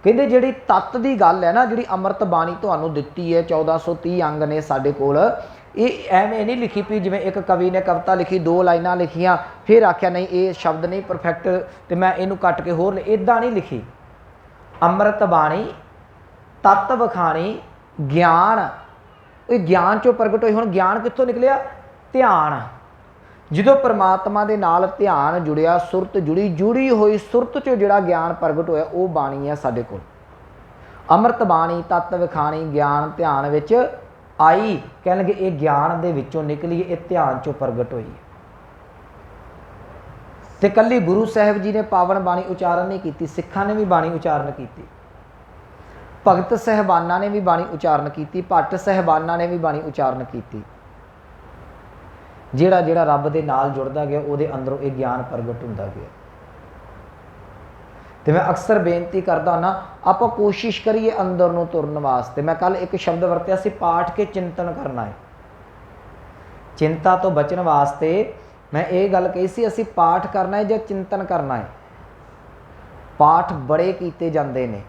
ਕਹਿੰਦੇ ਜਿਹੜੀ ਤਤ ਦੀ ਗੱਲ ਹੈ ਨਾ, ਜਿਹੜੀ ਅੰਮ੍ਰਿਤ ਬਾਣੀ ਤੁਹਾਨੂੰ ਦਿੱਤੀ ਹੈ 1430 ਅੰਗ ਨੇ ਸਾਡੇ ਕੋਲ, ਇਹ ਐਵੇਂ ਨਹੀਂ ਲਿਖੀ ਵੀ ਜਿਵੇਂ ਇੱਕ ਕਵੀ ਨੇ ਕਵਿਤਾ ਲਿਖੀ, ਦੋ ਲਾਈਨਾਂ ਲਿਖੀਆਂ, ਫਿਰ ਆਖਿਆ ਨਹੀਂ, ਇਹ ਸ਼ਬਦ ਨਹੀਂ ਪਰਫੈਕਟ ਤੇ ਮੈਂ ਇਹਨੂੰ ਕੱਟ ਕੇ ਹੋਰ ਇਦਾਂ ਨਹੀਂ ਲਿਖੀ। ਅੰਮ੍ਰਿਤ ਬਾਣੀ, ਤਤ ਵਖਾਣੀ, ਗਿਆਨ, ਇਹ ਗਿਆਨ ਚੋਂ ਪ੍ਰਗਟ ਹੋਈ, ਹੁਣ ਗਿਆਨ ਕਿੱਥੋਂ ਨਿਕਲਿਆ? ਧਿਆਨ। ਜਦੋਂ ਪਰਮਾਤਮਾ ਦੇ ਨਾਲ ਧਿਆਨ ਜੁੜਿਆ, ਸੁਰਤ ਜੁੜੀ ਜੁੜੀ ਹੋਈ ਸੁਰਤ ਚੋਂ ਜਿਹੜਾ ਗਿਆਨ ਪ੍ਰਗਟ ਹੋਇਆ, ਉਹ ਬਾਣੀ ਹੈ ਸਾਡੇ ਕੋਲ। ਅੰਮ੍ਰਿਤ ਬਾਣੀ, ਤਤ ਵਿਖਾਣੀ, ਗਿਆਨ ਧਿਆਨ ਵਿੱਚ ਆਈ, ਕਹਿਣਗੇ ਇਹ ਗਿਆਨ ਦੇ ਵਿੱਚੋਂ ਨਿਕਲੀ, ਇਹ ਧਿਆਨ ਚੋਂ ਪ੍ਰਗਟ ਹੋਈ ਹੈ। ਤੇ ਕੱਲੀ ਗੁਰੂ ਸਾਹਿਬ ਜੀ ਨੇ ਪਾਵਨ ਬਾਣੀ ਉਚਾਰਨ ਨਹੀਂ ਕੀਤੀ, ਸਿੱਖਾਂ ਨੇ ਵੀ ਬਾਣੀ ਉਚਾਰਨ ਕੀਤੀ। ਭਗਤ ਸਹਿਬਾਨਾਂ ਨੇ ਵੀ ਬਾਣੀ ਉਚਾਰਨ ਕੀਤੀ, ਭੱਟ ਸਹਿਬਾਨਾਂ ਨੇ ਵੀ ਬਾਣੀ ਉਚਾਰਨ ਕੀਤੀ। ਜਿਹੜਾ ਜਿਹੜਾ ਰੱਬ ਦੇ ਨਾਲ ਜੁੜਦਾ ਗਿਆ, ਉਹਦੇ ਅੰਦਰੋਂ ਇਹ ਗਿਆਨ ਪ੍ਰਗਟ ਹੁੰਦਾ ਗਿਆ। ਤੇ ਮੈਂ ਅਕਸਰ ਬੇਨਤੀ ਕਰਦਾ ਨਾ, ਆਪਾਂ ਕੋਸ਼ਿਸ਼ ਕਰੀਏ ਅੰਦਰ ਨੂੰ ਤੁਰਨ ਵਾਸਤੇ। ਮੈਂ ਕੱਲ ਇੱਕ ਸ਼ਬਦ ਵਰਤਿਆ ਸੀ, ਪਾਠ ਕੇ ਚਿੰਤਨ ਕਰਨਾ ਹੈ। ਚਿੰਤਾ ਤੋਂ ਬਚਣ ਵਾਸਤੇ ਮੈਂ ਇਹ ਗੱਲ ਕਹੀ ਸੀ, ਅਸੀਂ ਪਾਠ ਕਰਨਾ ਹੈ ਜਾਂ ਚਿੰਤਨ ਕਰਨਾ ਹੈ? ਪਾਠ ਬੜੇ ਕੀਤੇ ਜਾਂਦੇ ਨੇ।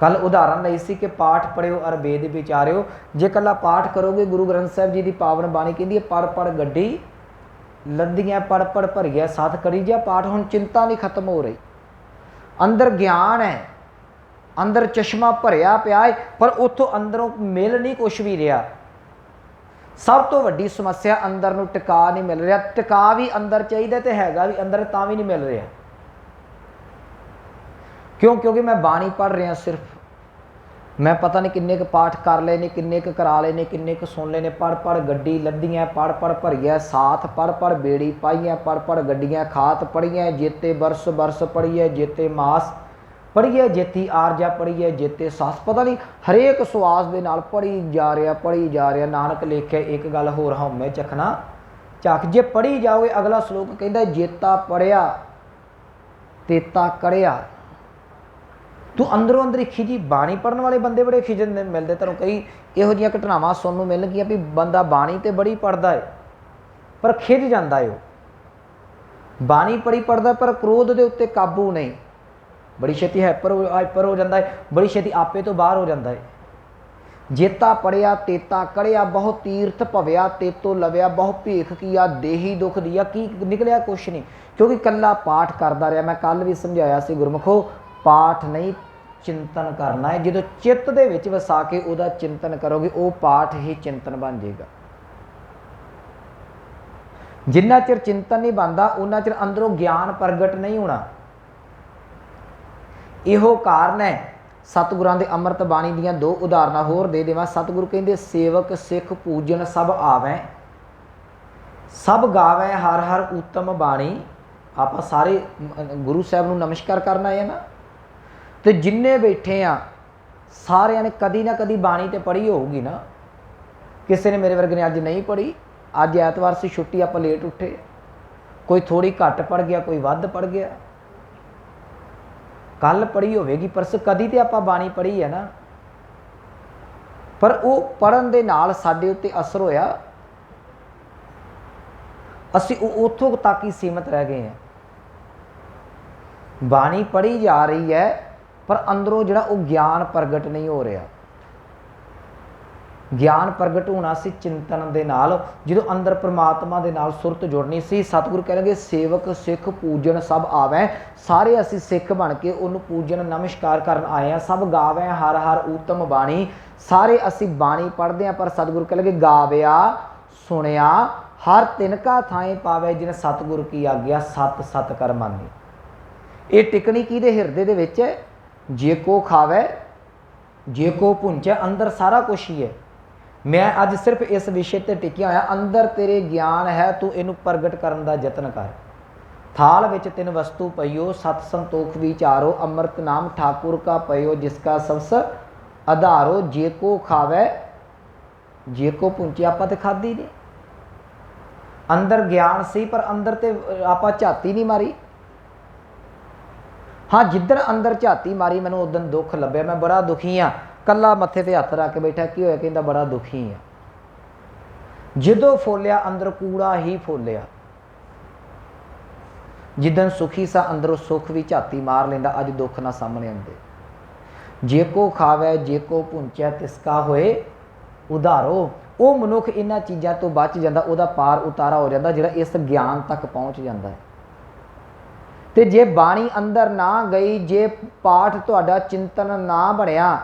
ਕੱਲ ਉਦਾਹਰਨ ਲਈ ਸੀ ਕਿ ਪਾਠ ਪੜਿਓ ਅਰ ਵੇਦ ਵਿਚਾਰਿਓ। ਜੇ ਕੱਲਾ ਪਾਠ ਕਰੋਗੇ, ਗੁਰੂ ਗ੍ਰੰਥ ਸਾਹਿਬ ਜੀ ਦੀ ਪਾਵਨ ਬਾਣੀ ਕਹਿੰਦੀ ਹੈ, ਪੜ ਪੜ ਗੱਡੀ, ਲੱਦੀਆਂ ਪੜ ਪੜ ਭਰ ਗਿਆ ਸਾਥ ਕਰੀ ਜਾ ਪਾਠ, ਹੁਣ ਚਿੰਤਾ ਨਹੀਂ ਖਤਮ ਹੋ ਰਹੀ। ਅੰਦਰ ਗਿਆਨ ਹੈ, ਅੰਦਰ ਚਸ਼ਮਾ ਭਰਿਆ ਪਿਆ ਹੈ, ਪਰ ਉੱਥੋਂ ਅੰਦਰੋਂ ਮਿਲ ਨਹੀਂ ਕੁਝ ਵੀ ਰਿਹਾ। ਸਭ ਤੋਂ ਵੱਡੀ ਸਮੱਸਿਆ ਅੰਦਰ ਨੂੰ ਟਿਕਾ ਨਹੀਂ ਮਿਲ ਰਿਹਾ। ਟਿਕਾ ਵੀ ਅੰਦਰ ਚਾਹੀਦਾ ਤੇ ਹੈਗਾ ਵੀ ਅੰਦਰ ਤਾਂ ਵੀ ਨਹੀਂ ਮਿਲ ਰਿਹਾ। ਕਿਉਂ? ਕਿਉਂਕਿ ਮੈਂ ਬਾਣੀ ਪੜ ਰਿਹਾ ਸਿਰਫ। ਮੈਂ ਪਤਾ ਨਹੀਂ ਕਿੰਨੇ ਕੁ ਪਾਠ ਕਰ ਲਏ ਨੇ, ਕਿੰਨੇ ਕੁ ਕਰਾ ਲਏ ਨੇ, ਕਿੰਨੇ ਕੁ ਸੁਣ ਲਏ ਨੇ। ਪੜ ਪੜ ਗੱਡੀ ਲੱਦੀਆਂ ਪੜ ਪੜ ਭਰੀਆ ਸਾਥ ਪੜ ਪੜ ਬੇੜੀ ਪਾਈਆਂ ਪੜ ਪੜ ਗੱਡੀਆਂ ਖਾਤ ਪੜੀਆਂ ਜੇਤੇ ਬਰਸ ਬਰਸ ਪੜੀਏ ਜੇਤੇ ਮਾਸ ਪੜੀਏ ਜੇਤੀ ਆਰਜਾ ਪੜੀਏ ਜੇਤੇ ਸਾਸ। ਪਤਾ ਨਹੀਂ ਹਰੇਕ ਸਵਾਸ ਦੇ ਨਾਲ ਪੜੀ ਜਾ ਰਿਹਾ ਪੜੀ ਜਾ ਰਿਹਾ। ਨਾਨਕ ਲੇਖਿਆ ਇੱਕ ਗੱਲ ਹੋਰ ਹਉਮੈ ਚਖਣਾ ਚੱਕ ਜੇ ਪੜੀ ਜਾਓਗੇ ਅਗਲਾ ਸ਼ਲੋਕ ਕਹਿੰਦਾ, ਜੇਤਾ ਪੜਿਆ ਤੇਤਾ ਕੜਿਆ। ਤੂੰ ਅੰਦਰੋਂ ਅੰਦਰ ਹੀ ਖਿਜੀ, ਬਾਣੀ ਪੜਨ ਵਾਲੇ ਬੰਦੇ ਬੜੇ ਖਿਜਣ ਮਿਲਦੇ ਤੈਨੂੰ ਕਈ ਇਹੋ ਜਿਹੀਆਂ ਘਟਨਾਵਾਂ ਸੁਣਨ ਨੂੰ ਮਿਲਣਗੀਆਂ ਵੀ ਬੰਦਾ ਬਾਣੀ ਤੇ ਬੜੀ ਪੜਦਾ ਏ, ਪਰ ਖਿਜ ਜਾਂਦਾ ਏ ਉਹ। ਬਾਣੀ ਪੜੀ ਪੜਦਾ ਪਰ ਕ੍ਰੋਧ ਦੇ ਉੱਤੇ ਕਾਬੂ ਨਹੀਂ। ਬੜੀ ਛੇਤੀ ਹਾਈਪਰ ਹਾਈਪਰ ਹੋ ਜਾਂਦਾ ਏ, ਬੜੀ ਛੇਤੀ ਆਪੇ ਤੋਂ ਬਾਹਰ ਹੋ ਜਾਂਦਾ ਏ। ਜੇਤਾ ਪੜਿਆ ਤੇਤਾ ਕੜਿਆ ਬਹੁ ਤੀਰਥ ਭਵਿਆ, ਤੇਤੋ ਲਵਿਆ ਬਹੁ ਭੇਖ ਕੀਆ, ਦੇਹੀ ਦੁਖ ਦਿਆ, ਕੀ ਨਿਕਲਿਆ ਕੁਛ ਨਹੀਂ। ਕਿਉਂਕਿ ਕੱਲਾ ਪਾਠ ਕਰਦਾ ਰਿਹਾ, ਮੈਂ ਕੱਲ ਵੀ ਸਮਝਾਇਆ ਸੀ ਗੁਰਮਖੋ, ਪਾਠ ਨਹੀਂ ਚਿੰਤਨ ਕਰਨਾ ਹੈ। ਜਦੋਂ ਚਿੱਤ ਦੇ ਵਿੱਚ ਵਸਾ ਕੇ ਉਹਦਾ ਚਿੰਤਨ ਕਰੋਗੇ, ਉਹ ਪਾਠ ਹੀ ਚਿੰਤਨ ਬਣ ਜਾਏਗਾ। ਜਿੰਨਾ ਚਿਰ ਚਿੰਤਨ ਨਹੀਂ ਬਣਦਾ ਉਹਨਾਂ ਚਿਰ ਅੰਦਰੋਂ ਗਿਆਨ ਪ੍ਰਗਟ ਨਹੀਂ ਹੋਣਾ। ਇਹੋ ਕਾਰਨ ਹੈ, ਸਤਿਗੁਰਾਂ ਦੇ ਅੰਮ੍ਰਿਤ ਬਾਣੀ ਦੀਆਂ ਦੋ ਉਦਾਹਰਨਾਂ ਹੋਰ ਦੇ ਦੇਵਾਂ। ਸਤਿਗੁਰੂ ਕਹਿੰਦੇ, ਸੇਵਕ, ਸਿੱਖ, ਪੂਜਨ ਸਭ ਆਵੈ। ਸਭ ਗਾਵੈ ਹਰ ਹਰ ਉਤਮ ਬਾਣੀ। ਆਪਾਂ ਸਾਰੇ ਗੁਰੂ ਸਾਹਿਬ ਨੂੰ ਨਮਸਕਾਰ ਕਰਨਾ ਹੈ ਨਾ। ਤੇ ਜਿੰਨੇ ਬੈਠੇ ਆ, ਸਾਰਿਆਂ ਨੇ ਕਦੀ ਨਾ ਕਦੀ ਬਾਣੀ ਤੇ ਪੜ੍ਹੀ ਹੋਊਗੀ ਨਾ। ਕਿਸੇ ਨੇ ਮੇਰੇ ਵਰਗੇ ਨੇ ਅੱਜ ਨਹੀਂ ਪੜ੍ਹੀ। ਅੱਜ ਐਤਵਾਰ ਸੀ, ਛੁੱਟੀ, ਆਪਾਂ ਲੇਟ ਉੱਠੇ। ਕੋਈ ਥੋੜੀ ਘੱਟ ਪੜ ਗਿਆ, ਕੋਈ ਵੱਧ ਪੜ ਗਿਆ। ਕੱਲ ਪੜ੍ਹੀ ਹੋਵੇਗੀ ਪਰਸ ਕਦੀ ਤੇ ਆਪਾਂ ਬਾਣੀ ਪੜ੍ਹੀ ਹੈ ਨਾ। ਪਰ ਉਹ ਪੜਨ ਦੇ ਨਾਲ ਸਾਡੇ ਉੱਤੇ ਅਸਰ ਹੋਇਆ। ਅਸੀਂ ਉਹ ਉੱਥੋਂ ਤੱਕ ਹੀ ਸੀਮਤ ਰਹਿ ਗਏ ਹਾਂ ਬਾਣੀ ਪੜ੍ਹੀ ਜਾ ਰਹੀ ਹੈ ਪਰ ਅੰਦਰੋਂ ਜਿਹੜਾ ਉਹ ਗਿਆਨ ਪ੍ਰਗਟ ਨਹੀਂ ਹੋ ਰਿਹਾ। ਗਿਆਨ ਪ੍ਰਗਟ ਹੋਣਾ ਸੀ ਚਿੰਤਨ ਦੇ ਨਾਲ, ਜਦੋਂ ਅੰਦਰ ਪ੍ਰਮਾਤਮਾ ਦੇ ਨਾਲ ਸੁਰਤ ਜੁੜਨੀ ਸੀ, ਸਤਿਗੁਰੂ ਕਹਿੰਦੇ ਸੇਵਕ, ਸਿੱਖ ਪੂਜਨ ਸਭ ਆਵੈ। ਸਾਰੇ ਅਸੀਂ ਸਿੱਖ ਬਣ ਕੇ ਉਹਨੂੰ ਪੂਜਨ ਨਮਸਕਾਰ ਕਰਨ ਆਏ ਆ ਸਭ ਗਾਵੈ, ਹਰ ਹਰ ਊਤਮ ਬਾਣੀ। ਸਾਰੇ ਅਸੀਂ ਬਾਣੀ ਪੜ੍ਹਦੇ ਆ ਪਰ ਸਤਿਗੁਰੂ ਕਹਿੰਦੇ ਗਾਵਿਆ, ਸੁਣਿਆ, ਹਰ ਤਿਨਕਾ ਥਾਏ ਪਾਵੇ ਜਿਨ ਸਤਿਗੁਰ ਕੀ ਆਗਿਆ, ਸਤ ਸਤ ਕਰ ਮੰਨੀ ਇਹ ਟਿਕਣੀ ਕਿਹਦੇ ਹਿਰਦੇ ਦੇ ਵਿੱਚ ਹੈ? ਜੇ ਕੋ ਖਾਵੇ, ਜੇ ਕੋ ਪੁੰਚੇ ਅੰਦਰ ਸਾਰਾ ਕੁਝ ਹੀ ਹੈ। ਮੈਂ ਅੱਜ ਸਿਰਫ ਇਸ ਵਿਸ਼ੇ ਤੇ ਟਿਕਿਆ ਹੋਇਆ, ਅੰਦਰ ਤੇਰੇ ਗਿਆਨ ਹੈ, ਤੂੰ ਇਹਨੂੰ ਪ੍ਰਗਟ ਕਰਨ ਦਾ ਯਤਨ ਕਰ। ਥਾਲ ਵਿੱਚ ਤਿੰਨ ਵਸਤੂ ਪਈਓ, ਸਤ ਸੰਤੋਖ ਵਿਚਾਰੋ, ਅੰਮ੍ਰਿਤ ਨਾਮ ਠਾਕੁਰ ਕਾ ਪਈਓ, ਜਿਸ ਕਾ ਸਬਸ ਆਧਾਰੋ ਜੇ ਕੋ ਖਾਵੇ, ਜੇ ਕੋ ਪੁੰਚੇ ਆਪਾਂ ਤੇ ਖਾਦੀ ਨਹੀਂ ਅੰਦਰ ਗਿਆਨ ਸੀ, ਪਰ ਅੰਦਰ ਤੇ ਆਪਾਂ ਝਾਤੀ ਨਹੀਂ ਮਾਰੀ। ਹਾਂ ਜਿੱਦਣ ਅੰਦਰ ਝਾਤੀ ਮਾਰੀ, ਮੈਨੂੰ ਉਦੋਂ ਦੁੱਖ ਲੱਭਿਆ। ਮੈਂ ਬੜਾ ਦੁਖੀ ਆ ਕੱਲਾ ਮੱਥੇ ਤੇ ਹੱਥ ਰੱਖ ਕੇ ਬੈਠਾ, ਕੀ ਹੋਇਆ? ਕਹਿੰਦਾ, ਬੜਾ ਦੁਖੀ ਆ ਜਦੋਂ ਫੋਲਿਆ, ਅੰਦਰ ਕੂੜਾ ਹੀ ਫੋਲਿਆ। ਜਿੱਦਨ ਸੁਖੀ ਸਾ, ਅੰਦਰੋਂ ਸੁਖ ਵੀ ਝਾਤੀ ਮਾਰ ਲੈਂਦਾ। ਅੱਜ ਦੁੱਖ ਨਾ ਸਾਹਮਣੇ ਆਉਂਦੇ। ਜੇ ਕੋ ਖਾਵੇ, ਜੇ ਕੋ ਪੁੰਚੈ ਤਿਸਕਾ ਹੋਏ, ਉਧਾਰੋ। ਉਹ ਮਨੁੱਖ ਇਹਨਾਂ ਚੀਜ਼ਾਂ ਤੋਂ ਬਚ ਜਾਂਦਾ, ਉਹਦਾ ਪਾਰ ਉਤਾਰਾ ਹੋ ਜਾਂਦਾ, ਜਿਹੜਾ ਇਸ ਗਿਆਨ ਤੱਕ ਪਹੁੰਚ ਜਾਂਦਾ ਹੈ। ਤੇ ਜੇ ਬਾਣੀ ਅੰਦਰ ਨਾ ਗਈ, ਜੇ ਪਾਠ ਤੁਹਾਡਾ ਚਿੰਤਨ ਨਾ ਬਣਿਆ,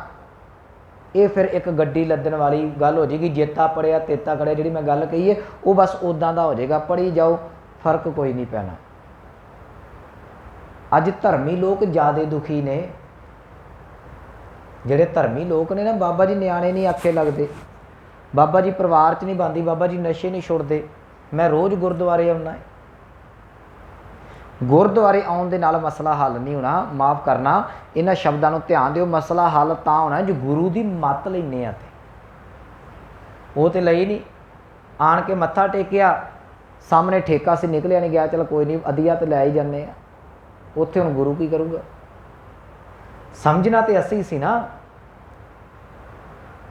ਇਹ ਫਿਰ ਇੱਕ ਗੱਡੀ ਲੱਦਣ ਵਾਲੀ ਗੱਲ ਹੋ ਜੇਗੀ ਜੇਤਾ ਪੜਿਆ, ਤੇਤਾ ਕੜਿਆ ਜਿਹੜੀ ਮੈਂ ਗੱਲ ਕਹੀ ਹੈ, ਉਹ ਬਸ ਉਦਾਂ ਦਾ ਹੋ ਜਾਏਗਾ। ਪੜੀ ਜਾਓ, ਫ਼ਰਕ ਕੋਈ ਨਹੀਂ ਪੈਣਾ। ਅੱਜ ਧਰਮੀ ਲੋਕ ਜਿਆਦੇ ਦੁਖੀ ਨੇ। ਜਿਹੜੇ ਧਰਮੀ ਲੋਕ ਨੇ ਨਾ, ਬਾਬਾ ਜੀ ਨਿਆਣੇ ਨਹੀਂ ਆਖੇ ਲੱਗਦੇ। ਬਾਬਾ ਜੀ ਪਰਿਵਾਰ 'ਚ ਨਹੀਂ ਬੰਦੀ ਬਾਬਾ ਜੀ ਨਸ਼ੇ ਨਹੀਂ ਛੁੱਟਦੇ। ਮੈਂ ਰੋਜ਼ ਗੁਰਦੁਆਰੇ ਆਉਣਾ ਗੁਰਦੁਆਰੇ ਆਉਣ ਦੇ ਨਾਲ ਮਸਲਾ ਹੱਲ ਨਹੀਂ ਹੋਣਾ, ਮਾਫ ਕਰਨਾ। ਇਹਨਾਂ ਸ਼ਬਦਾਂ ਨੂੰ ਧਿਆਨ ਦਿਓ, ਮਸਲਾ ਹੱਲ ਤਾਂ ਹੋਣਾ ਜੇ ਗੁਰੂ ਦੀ ਮੱਤ ਲੈਨੇ ਆ ਤੇ। ਉਹ ਤੇ ਲਈ ਨਹੀਂ। ਆਣ ਕੇ ਮੱਥਾ ਟੇਕਿਆ, ਸਾਹਮਣੇ ਠੇਕਾ ਸੀ, ਨਿਕਲਿਆ ਨਹੀਂ ਗਿਆ, ਚਲ ਕੋਈ ਨਹੀਂ, ਅਧੀਆ ਤੇ ਲੈ ਹੀ ਜਾਂਦੇ ਆ। ਉੱਥੇ ਹੁਣ ਗੁਰੂ ਕੀ ਕਰੂਗਾ? ਸਮਝਣਾ ਤੇ ਅਸੀਂ ਸੀ ਨਾ।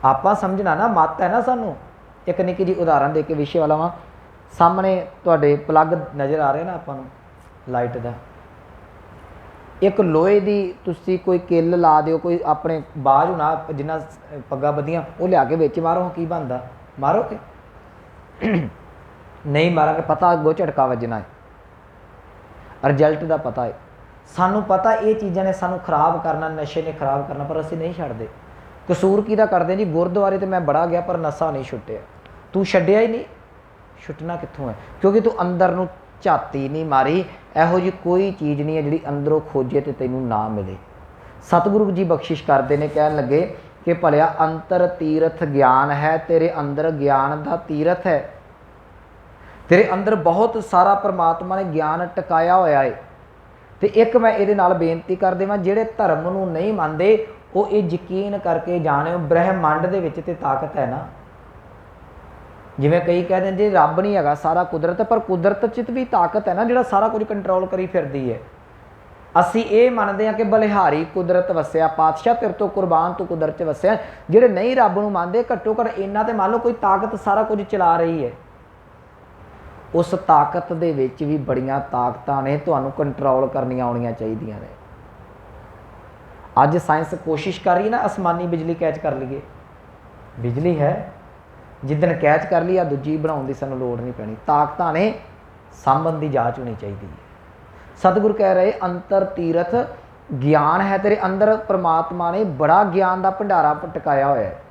ਆਪਾਂ ਸਮਝਣਾ ਨਾ, ਮੱਤ ਹੈ ਨਾ ਸਾਨੂੰ। ਇੱਕ ਨਿੱਕੀ ਜੀ ਉਦਾਹਰਨ ਦੇ ਕੇ ਵਿਸ਼ੇ ਵਾਲਾ ਵਾਂ। ਸਾਹਮਣੇ ਤੁਹਾਡੇ ਪਲੱਗ ਨਜ਼ਰ ਆ ਰਹੇ ਨਾ ਆਪਾਂ ਨੂੰ। ਲਾਈਟ ਦਾ। ਇੱਕ ਲੋਹੇ ਦੀ ਤੁਸੀਂ ਕੋਈ ਕਿੱਲ ਲਾ ਦਿਓ, ਕੋਈ ਆਪਣੇ ਬਾਜ ਹੁਣਾ, ਜਿੰਨਾ ਪੱਗਾ ਬੱਧੀਆਂ ਉਹ ਲਿਆ ਕੇ ਵਿੱਚ ਮਾਰੋ ਕੀ ਬੰਦਾ ਮਾਰੋਗੇ? ਨਹੀਂ ਮਾਰਾਂਗੇ, ਪਤਾ ਅੱਗੋਂ ਝਟਕਾ ਵੱਜਣਾ ਹੈ। ਰਿਜ਼ਲਟ ਦਾ ਪਤਾ ਹੈ। ਸਾਨੂੰ ਪਤਾ ਇਹ ਚੀਜ਼ਾਂ ਨੇ ਸਾਨੂੰ ਖਰਾਬ ਕਰਨਾ, ਨਸ਼ੇ ਨੇ ਖਰਾਬ ਕਰਨਾ, ਪਰ ਅਸੀਂ ਨਹੀਂ ਛੱਡਦੇ। ਕਸੂਰ ਕਿਹਦਾ ਕਰਦੇ ਜੀ? ਗੁਰਦੁਆਰੇ ਤੇ ਮੈਂ ਬੜਾ ਗਿਆ, ਪਰ ਨਸ਼ਾ ਨਹੀਂ ਛੁੱਟਿਆ। ਤੂੰ ਛੱਡਿਆ ਹੀ ਨਹੀਂ? ਛੁੱਟਣਾ ਕਿੱਥੋਂ ਹੈ? ਕਿਉਂਕਿ ਤੂੰ ਅੰਦਰ ਨੂੰ ਝਾਤੀ ਨਹੀਂ ਮਾਰੀ ਇਹੋ ਜੀ ਕੋਈ ਚੀਜ਼ ਨਹੀਂ ਹੈ ਜਿਹੜੀ ਅੰਦਰੋਂ ਖੋਜੇ ਤੇ ਤੈਨੂੰ ਨਾ ਮਿਲੇ। ਸਤਿਗੁਰੂ ਜੀ ਬਖਸ਼ਿਸ਼ ਕਰਦੇ ਨੇ, ਕਹਿਣ ਲੱਗੇ ਕਿ ਭਲਿਆ ਅੰਤਰ ਤੀਰਥ ਗਿਆਨ ਹੈ, ਤੇਰੇ ਅੰਦਰ ਗਿਆਨ ਦਾ ਤੀਰਥ ਹੈ। ਤੇਰੇ ਅੰਦਰ ਬਹੁਤ ਸਾਰਾ ਪ੍ਰਮਾਤਮਾ ਨੇ ਗਿਆਨ ਟਿਕਾਇਆ ਹੋਇਆ ਹੈ ਤੇ ਇੱਕ ਮੈਂ ਇਹਦੇ ਨਾਲ ਬੇਨਤੀ ਕਰ ਦੇਵਾਂ, ਜਿਹੜੇ ਧਰਮ ਨੂੰ ਨਹੀਂ ਮੰਨਦੇ, ਉਹ ਇਹ ਯਕੀਨ ਕਰਕੇ ਜਾਣਿਓ, ਬ੍ਰਹਿਮੰਡ ਦੇ ਵਿੱਚ ਤੇ ਤਾਕਤ ਹੈ ਨਾ। ਜਿਵੇਂ ਕਈ ਕਹਿ ਦਿੰਦੇ ਰੱਬ ਨਹੀਂ ਹੈਗਾ ਸਾਰਾ ਕੁਦਰਤ, ਪਰ ਕੁਦਰਤ 'ਚ ਵੀ ਤਾਕਤ ਹੈ ਨਾ, ਜਿਹੜਾ ਸਾਰਾ ਕੁਝ ਕੰਟਰੋਲ ਕਰੀ ਫਿਰਦੀ ਹੈ। ਅਸੀਂ ਇਹ ਮੰਨਦੇ ਹਾਂ ਕਿ ਬਲਿਹਾਰੀ ਕੁਦਰਤ ਵਸਿਆ, ਪਾਤਸ਼ਾਹ ਤੇਰੇ ਤੋਂ ਕੁਰਬਾਨ ਤੂੰ ਕੁਦਰਤ 'ਚ ਵਸਿਆ। ਜਿਹੜੇ ਨਹੀਂ ਰੱਬ ਨੂੰ ਮੰਨਦੇ, ਘੱਟੋ ਘੱਟ ਇਹਨਾਂ ਤੇ ਮੰਨ ਲਓ ਕੋਈ ਤਾਕਤ ਸਾਰਾ ਕੁਝ ਚਲਾ ਰਹੀ ਹੈ। ਉਸ ਤਾਕਤ ਦੇ ਵਿੱਚ ਵੀ ਬੜੀਆਂ ਤਾਕਤਾਂ ਨੇ, ਤੁਹਾਨੂੰ ਕੰਟਰੋਲ ਕਰਨੀਆਂ ਆਉਣੀਆਂ ਚਾਹੀਦੀਆਂ ਨੇ। ਅੱਜ ਸਾਇੰਸ ਕੋਸ਼ਿਸ਼ ਕਰ ਰਹੀ ਹੈ ਨਾ, ਅਸਮਾਨੀ ਬਿਜਲੀ ਕੈਚ ਕਰ ਲਈਏ। ਬਿਜਲੀ ਹੈ ਜਿੱਦਣ ਕੈਚ ਕਰ ਲਈ ਆ ਦੂਜੀ ਬਣਾਉਣ ਦੀ ਸਾਨੂੰ ਲੋੜ ਨਹੀਂ ਪੈਣੀ। ਤਾਕਤਾਂ ਨੇ ਸਾਂਭਣ ਦੀ ਜਾਂਚ ਹੋਣੀ ਚਾਹੀਦੀ ਹੈ। ਸਤਿਗੁਰ ਕਹਿ ਰਹੇ, ਅੰਤਰ ਤੀਰਥ ਗਿਆਨ ਹੈ, ਤੇਰੇ ਅੰਦਰ ਪ੍ਰਮਾਤਮਾ ਨੇ ਬੜਾ ਗਿਆਨ ਦਾ ਭੰਡਾਰਾ ਟਿਕਾਇਆ ਹੋਇਆ ਹੈ।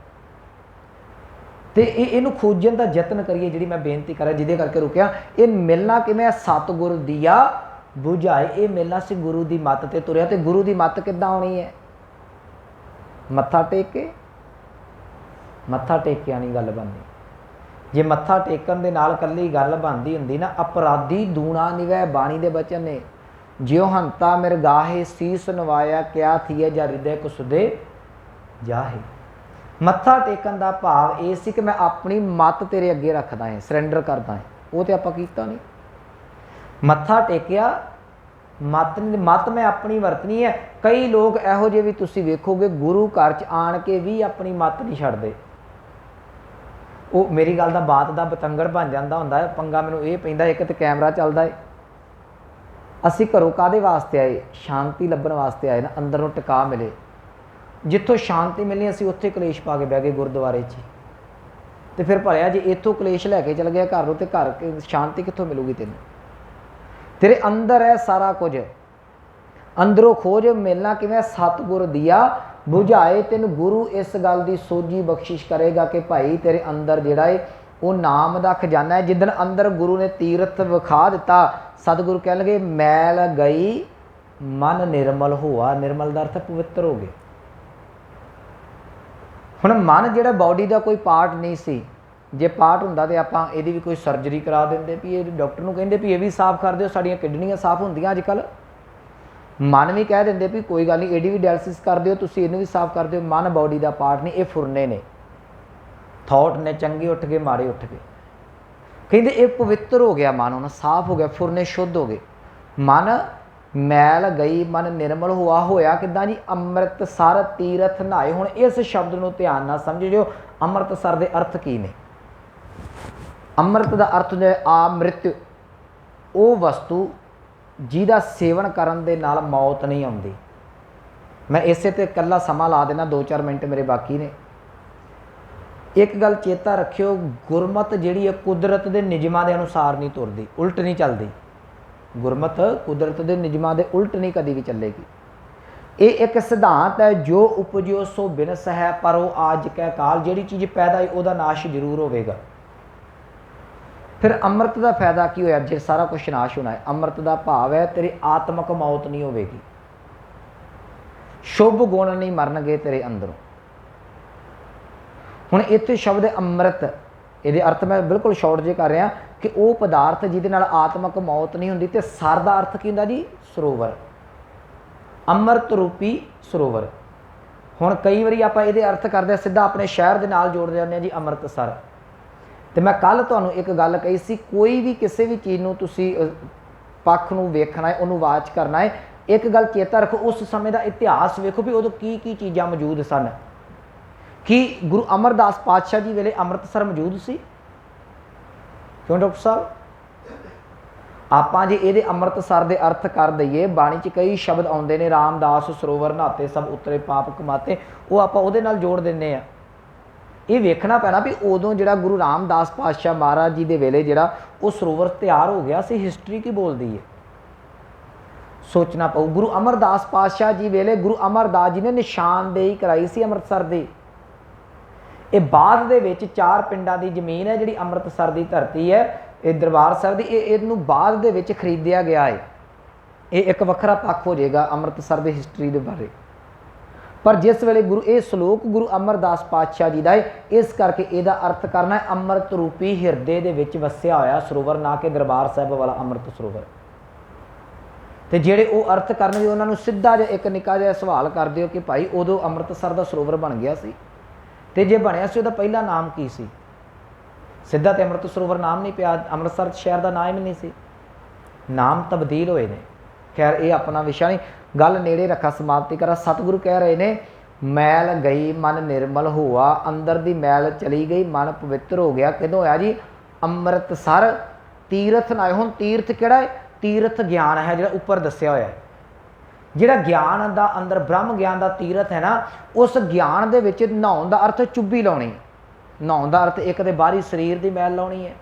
ਤੇ ਇਹ ਇਹਨੂੰ ਖੋਜਣ ਦਾ ਯਤਨ ਕਰੀਏ, ਜਿਹੜੀ ਮੈਂ ਬੇਨਤੀ ਕਰਾਂ ਜਿਹਦੇ ਕਰਕੇ ਰੁਕਿਆ, ਇਹ ਮਿਲਣਾ ਕਿਵੇਂ ਹੈ? ਸਤਿਗੁਰ ਦੀਆ 부ਝਾਏ ਇਹ ਮਿਲਣਾ ਸੀ ਗੁਰੂ ਦੀ ਮੱਤ ਤੇ ਤੁਰਿਆ, ਤੇ ਗੁਰੂ ਦੀ ਮੱਤ ਕਿੱਦਾਂ ਆਉਣੀ ਹੈ? ਮੱਥਾ ਟੇਕ ਕੇ ਮੱਥਾ ਟੇਕਿਆ ਨਹੀਂ ਗੱਲ ਬਣਦੀ। ਜੇ ਮੱਥਾ ਟੇਕਣ ਦੇ ਨਾਲ ਕੱਲੀ ਗੱਲ ਬਣਦੀ ਹੁੰਦੀ ਨਾ, ਅਪਰਾਧੀ ਦੂਣਾ ਨਿਵੈ ਬਾਣੀ ਦੇ ਬਚਨ ਨੇ। ਜਿਉ ਹੰਤਾ ਮਿਰਗਾਹੇ ਸੀਸ ਨਵਾਇਆ ਕਿਆ ਥੀਏ ਜਾਂ ਹਿਰਦੇ ਕੁਸੁਦੇ ਜਾਹੇ। ਮੱਥਾ ਟੇਕਣ ਦਾ ਭਾਵ ਇਹ ਸੀ ਕਿ ਮੈਂ ਆਪਣੀ ਮੱਤ ਤੇਰੇ ਅੱਗੇ ਰੱਖਦਾ ਹਾਂ ਸਰੈਂਡਰ ਕਰਦਾ ਹਾਂ। ਉਹ ਤੇ ਆਪਾਂ ਕੀਤਾ ਨਹੀਂ। ਮੱਥਾ ਟੇਕਿਆ, ਮਤ ਮਤ ਮੈਂ ਆਪਣੀ ਵਰਤਨੀ ਹੈ। ਕਈ ਲੋਕ ਇਹੋ ਜਿਹੇ ਵੀ ਤੁਸੀਂ ਵੇਖੋਗੇ, ਗੁਰੂ ਘਰ ਚ ਆਣ ਕੇ ਵੀ ਆਪਣੀ ਮਤ ਨਹੀਂ ਛੱਡਦੇ। ਉਹ ਮੇਰੀ ਗੱਲ ਦਾ ਬਾਤ ਦਾ ਬਤੰਗੜ ਬਣ ਜਾਂਦਾ ਹੁੰਦਾ ਹੈ। ਪੰਗਾ ਮੈਨੂੰ ਇਹ ਪੈਂਦਾ ਇੱਕ ਤੇ ਕੈਮਰਾ ਚੱਲਦਾ ਏ। ਅਸੀਂ ਘਰੋਂ ਕਾਦੇ ਵਾਸਤੇ ਆਏ? ਸ਼ਾਂਤੀ ਲੱਭਣ ਵਾਸਤੇ ਆਏ ਨਾ, ਅੰਦਰ ਨੂੰ ਟਿਕਾ ਮਿਲੇ। ਜਿੱਥੋਂ ਸ਼ਾਂਤੀ ਮਿਲਣੀ ਅਸੀਂ ਉੱਥੇ ਕਲੇਸ਼ ਪਾ ਕੇ ਬਹਿ ਗਏ ਗੁਰਦੁਆਰੇ 'ਚ ਤੇ ਫਿਰ ਭਲਿਆ ਜੇ, ਇੱਥੋਂ ਕਲੇਸ਼ ਲੈ ਕੇ ਚਲ ਗਿਆ ਘਰ ਨੂੰ ਤੇ ਘਰ ਸ਼ਾਂਤੀ ਕਿੱਥੋਂ ਮਿਲੂਗੀ ਤੈਨੂੰ? ਤੇਰੇ ਅੰਦਰ ਹੈ ਸਾਰਾ ਕੁਝ। ਅੰਦਰੋਂ ਖੋਜ, ਮਿਲਣਾ ਕਿਵੇਂ ਸਤਿਗੁਰ ਦੀਆ 부ਝਾਏ ਤੈਨੂੰ ਗੁਰੂ ਇਸ ਗੱਲ ਦੀ ਸੋਝੀ ਬਖਸ਼ਿਸ਼ ਕਰੇਗਾ ਕਿ ਭਾਈ ਤੇਰੇ ਅੰਦਰ ਜਿਹੜਾ ਹੈ ਉਹ ਨਾਮ ਦਾ ਖਜ਼ਾਨਾ ਹੈ। ਜਿੱਦਨ ਅੰਦਰ ਗੁਰੂ ਨੇ ਤੀਰਥ ਵਿਖਾ ਦਿੱਤਾ, ਸਤਿਗੁਰੂ ਕਹਿਣ ਲਗੇ ਮੈਲ ਗਈ, ਮਨ ਨਿਰਮਲ ਹੋਆ। ਨਿਰਮਲ ਦਾ ਅਰਥ ਪਵਿੱਤਰ ਹੋ ਗਿਆ। ਹੁਣ ਮਨ ਜਿਹੜਾ ਬਾਡੀ ਦਾ ਕੋਈ ਪਾਰਟ ਨਹੀਂ ਸੀ। ਜੇ ਪਾਰਟ ਹੁੰਦਾ ਤੇ ਆਪਾਂ ਇਹਦੀ ਵੀ ਕੋਈ ਸਰਜਰੀ ਕਰਾ ਦਿੰਦੇ ਵੀ ਇਹ ਡਾਕਟਰ ਨੂੰ ਕਹਿੰਦੇ ਵੀ ਇਹ ਵੀ ਸਾਫ਼ ਕਰ ਦਿਓ, ਸਾਡੀਆਂ ਕਿਡਨੀਆਂ ਸਾਫ਼ ਹੁੰਦੀਆਂ ਅੱਜ ਕੱਲ੍ਹ। ਮਨ ਵੀ ਕਹਿ ਦਿੰਦੇ ਵੀ ਕੋਈ ਗੱਲ ਨਹੀਂ ਇਹਦੀ ਵੀ ਡਾਇਲਿਸਿਸ ਕਰ ਦਿਓ, ਤੁਸੀਂ ਇਹਨੂੰ ਵੀ ਸਾਫ਼ ਕਰ ਦਿਓ, ਮਨ ਬਾਡੀ ਦਾ ਪਾਰਟ ਨਹੀਂ, ਇਹ ਫੁਰਨੇ ਨੇ। ਥਾਟ ਨੇ ਚੰਗੇ ਉੱਠ ਗਏ, ਮਾੜੇ ਉੱਠ ਗਏ। ਕਹਿੰਦੇ ਇਹ ਪਵਿੱਤਰ ਹੋ ਗਿਆ ਮਨ ਹੁਣ, ਸਾਫ਼ ਹੋ ਗਿਆ, ਫੁਰਨੇ ਸ਼ੁੱਧ ਹੋ ਗਏ। ਮਨ ਮੈਲ ਗਈ, ਮਨ ਨਿਰਮਲ ਹੋਆ ਹੋਇਆ, ਕਿਦਾਂ ਜੀ? ਅੰਮ੍ਰਿਤ ਸਰ, ਤੀਰਥ ਨਹਾਏ। ਹੁਣ ਇਸ ਸ਼ਬਦ ਨੂੰ ਧਿਆਨ ਨਾਲ ਸਮਝਿਓ, ਅੰਮ੍ਰਿਤ ਸਰ ਦੇ ਅਰਥ ਕੀ ਨੇ? ਅੰਮ੍ਰਿਤ ਦਾ ਅਰਥ ਹੈ ਮ੍ਰਿਤ ਉਹ ਵਸਤੂ ਜਿਹਦਾ ਸੇਵਨ ਕਰਨ ਦੇ ਨਾਲ ਮੌਤ ਨਹੀਂ ਆਉਂਦੀ। ਮੈਂ ਇਸੇ ਤੇ ਇਕੱਲਾ ਸਮਾਂ ਲਾ ਦੇਣਾ 2-4 ਮਿੰਟ ਮੇਰੇ ਬਾਕੀ ਨੇ। ਇੱਕ ਗੱਲ ਚੇਤਾ ਰੱਖਿਓ, ਗੁਰਮਤ ਜਿਹੜੀ ਹੈ ਕੁਦਰਤ ਦੇ ਨਿਯਮਾਂ ਦੇ ਅਨੁਸਾਰ ਨਹੀਂ ਤੁਰਦੀ, ਉਲਟ ਨਹੀਂ ਚੱਲਦੀ। ਗੁਰਮਤ ਕੁਦਰਤ ਦੇ ਨਿਯਮਾਂ ਦੇ ਉਲਟ ਨਹੀਂ ਕਦੀ ਵੀ ਚੱਲੇਗੀ। ਇਹ ਇੱਕ ਸਿਧਾਂਤ ਹੈ, ਜੋ ਉਪਜਿਓ ਸੋ ਬਿਨਸ ਹੈ, ਪਰ ਉਹ ਆਜ ਕੈ ਕਾਲ, ਜਿਹੜੀ ਚੀਜ਼ ਪੈਦਾ ਹੋਈ ਉਹਦਾ ਨਾਸ਼ ਜ਼ਰੂਰ ਹੋਵੇਗਾ। ਫਿਰ ਅੰਮ੍ਰਿਤ ਦਾ ਫਾਇਦਾ ਕੀ ਹੋਇਆ? ਜੇ ਸਾਰਾ ਕੁਝ ਨਾਸ਼ ਹੋਣਾ ਹੈ, ਅੰਮ੍ਰਿਤ ਦਾ ਭਾਵ ਹੈ ਤੇਰੀ ਆਤਮਕ ਮੌਤ ਨਹੀਂ ਹੋਵੇਗੀ। ਸ਼ੁਭ ਗੁਣ ਨਹੀਂ ਮਰਨਗੇ ਤੇਰੇ ਅੰਦਰੋਂ। ਹੁਣ ਇੱਥੇ ਸ਼ਬਦ ਅੰਮ੍ਰਿਤ, ਇਹਦੇ ਅਰਥ ਮੈਂ ਬਿਲਕੁਲ ਸ਼ਾਰਟ ਜੇ ਕਰ ਰਿਹਾ ਕਿ ਉਹ ਪਦਾਰਥ ਜਿਹਦੇ ਨਾਲ ਆਤਮਕ ਮੌਤ ਨਹੀਂ ਹੁੰਦੀ ਤੇ ਸਰ ਦਾ ਅਰਥ ਕੀ ਹੁੰਦਾ ਜੀ? ਸਰੋਵਰ। ਅੰਮ੍ਰਿਤ ਰੂਪੀ ਸਰੋਵਰ। ਹੁਣ ਕਈ ਵਾਰੀ ਆਪਾਂ ਇਹਦੇ ਅਰਥ ਕਰਦੇ ਹਾਂ, ਸਿੱਧਾ ਆਪਣੇ ਸ਼ਹਿਰ ਦੇ ਨਾਲ ਜੋੜਦੇ ਜਾਂਦੇ ਹਾਂ ਜੀ, ਅੰਮ੍ਰਿਤਸਰ। ਤੇ ਮੈਂ ਕੱਲ ਤੁਹਾਨੂੰ ਇੱਕ ਗੱਲ ਕਹੀ ਸੀ, ਕੋਈ ਵੀ ਕਿਸੇ ਵੀ ਚੀਜ਼ ਨੂੰ ਤੁਸੀਂ ਪੱਖ ਨੂੰ ਵੇਖਣਾ ਹੈ, ਉਹਨੂੰ ਵਾਚ ਕਰਨਾ ਹੈ। ਇੱਕ ਗੱਲ ਚੇਤਾ ਰੱਖੋ, ਉਸ ਸਮੇਂ ਦਾ ਇਤਿਹਾਸ ਵੇਖੋ ਵੀ ਉਦੋਂ ਕੀ ਕੀ ਚੀਜ਼ਾਂ ਮੌਜੂਦ ਸਨ। ਕੀ ਗੁਰੂ ਅਮਰਦਾਸ ਪਾਤਸ਼ਾਹ ਜੀ ਵੇਲੇ ਅੰਮ੍ਰਿਤਸਰ ਮੌਜੂਦ ਸੀ? ਕਿਉਂ ਡਾਕਟਰ ਸਾਹਿਬ? ਆਪਾਂ ਜੇ ਇਹਦੇ ਅੰਮ੍ਰਿਤਸਰ ਦੇ ਅਰਥ ਕਰ ਦਈਏ, ਬਾਣੀ 'ਚ ਕਈ ਸ਼ਬਦ ਆਉਂਦੇ ਨੇ, ਰਾਮਦਾਸ, ਸਰੋਵਰ, ਨਾਤੇ ਸਭ ਉਤਰੇ, ਪਾਪ ਕਮਾਤੇ, ਉਹ ਆਪਾਂ ਉਹਦੇ ਨਾਲ ਜੋੜ ਦਿੰਨੇ ਆ ਇਹ ਵੇਖਣਾ ਪੈਣਾ ਵੀ ਉਦੋਂ ਜਿਹੜਾ ਗੁਰੂ ਰਾਮਦਾਸ ਪਾਤਸ਼ਾਹ ਮਹਾਰਾਜ ਜੀ ਦੇ ਵੇਲੇ ਜਿਹੜਾ ਉਹ ਸਰੋਵਰ ਤਿਆਰ ਹੋ ਗਿਆ ਸੀ ਹਿਸਟਰੀ ਕੀ ਬੋਲਦੀ ਹੈ? ਸੋਚਣਾ ਪਊ, ਗੁਰੂ ਅਮਰਦਾਸ ਪਾਤਸ਼ਾਹ ਜੀ ਵੇਲੇ ਗੁਰੂ ਅਮਰਦਾਸ ਜੀ ਨੇ ਨਿਸ਼ਾਨਦੇਹੀ ਕਰਾਈ ਸੀ ਅੰਮ੍ਰਿਤਸਰ ਦੀ। ਇਹ ਬਾਅਦ ਦੇ ਵਿੱਚ ਚਾਰ ਪਿੰਡਾਂ ਦੀ ਜ਼ਮੀਨ ਹੈ ਜਿਹੜੀ ਅੰਮ੍ਰਿਤਸਰ ਦੀ ਧਰਤੀ ਹੈ, ਇਹ ਦਰਬਾਰ ਸਾਹਿਬ ਦੀ, ਇਹ ਇਹਨੂੰ ਬਾਅਦ ਦੇ ਵਿੱਚ ਖਰੀਦਿਆ ਗਿਆ ਹੈ। ਇਹ ਇੱਕ ਵੱਖਰਾ ਪੱਖ ਹੋ ਜਾਏਗਾ ਅੰਮ੍ਰਿਤਸਰ ਦੀ ਹਿਸਟਰੀ ਦੇ ਬਾਰੇ। ਪਰ ਜਿਸ ਵੇਲੇ ਗੁਰੂ ਇਹ ਸ਼ਲੋਕ ਗੁਰੂ ਅਮਰਦਾਸ ਪਾਤਸ਼ਾਹ ਜੀ ਦਾ ਹੈ, ਇਸ ਕਰਕੇ ਇਹਦਾ ਅਰਥ ਕਰਨਾ ਹੈ ਅੰਮ੍ਰਿਤ ਰੂਪੀ ਹਿਰਦੇ ਦੇ ਵਿੱਚ ਵਸਿਆ ਹੋਇਆ ਸਰੋਵਰ, ਨਾ ਕਿ ਦਰਬਾਰ ਸਾਹਿਬ ਵਾਲਾ ਅੰਮ੍ਰਿਤ ਸਰੋਵਰ। ਤੇ ਜਿਹੜੇ ਉਹ ਅਰਥ ਕਰਨਗੇ, ਉਹਨਾਂ ਨੂੰ ਸਿੱਧਾ ਜਿਹਾ ਇੱਕ ਨਿੱਕਾ ਜਿਹਾ ਸਵਾਲ ਕਰ ਦਿਓ ਕਿ ਭਾਈ ਉਦੋਂ ਅੰਮ੍ਰਿਤਸਰ ਦਾ ਸਰੋਵਰ ਬਣ ਗਿਆ ਸੀ। ਤੇ ਜੇ ਬਣਿਆ ਸੀ, ਉਹਦਾ ਪਹਿਲਾ ਨਾਮ ਕੀ ਸੀ? ਸਿੱਧਾ ਤੇ ਅੰਮ੍ਰਿਤ ਸਰੋਵਰ ਨਾਮ ਨਹੀਂ ਪਿਆ, ਅੰਮ੍ਰਿਤਸਰ ਸ਼ਹਿਰ ਦਾ ਨਾਮ ਹੀ ਨਹੀਂ ਸੀ। ਨਾਮ ਤਬਦੀਲ ਹੋਏ ਨੇ। ਖੈਰ, ਇਹ ਆਪਣਾ ਵਿਸ਼ਾ ਨਹੀਂ। ਗੱਲ ਨੇੜੇ ਰੱਖਾ, ਸਮਾਪਤੀ ਕਰਾ। ਸਤਿਗੁਰੂ ਕਹਿ ਰਹੇ ਨੇ, ਮੈਲ ਗਈ, ਮਨ ਨਿਰਮਲ ਹੋਆ। ਅੰਦਰ ਦੀ ਮੈਲ ਚਲੀ ਗਈ, ਮਨ ਪਵਿੱਤਰ ਹੋ ਗਿਆ। ਕਿਦੋਂ ਹੋਇਆ ਜੀ? ਅੰਮ੍ਰਿਤਸਰ। ਤੀਰਥ ਨਾ ਹੁਣ ਤੀਰਥ ਕਿਹੜਾ ਹੈ? ਤੀਰਥ ਗਿਆਨ ਹੈ, ਜਿਹੜਾ ਉੱਪਰ ਦੱਸਿਆ ਹੋਇਆ ਹੈ। ਜਿਹੜਾ ਗਿਆਨ ਦਾ ਅੰਦਰ ਬ੍ਰਹਮ ਗਿਆਨ ਦਾ ਤੀਰਥ ਹੈ ਨਾ, ਉਸ ਗਿਆਨ ਦੇ ਵਿੱਚ ਨਹਾਉਣ ਦਾ ਅਰਥ ਚੁੱਭੀ ਲਾਉਣੀ। ਨਹਾਉਣ ਦਾ ਅਰਥ ਇੱਕ ਦੇ ਬਾਹਰੀ ਸਰੀਰ ਦੀ ਮੈਲ ਲਾਉਣੀ ਹੈ।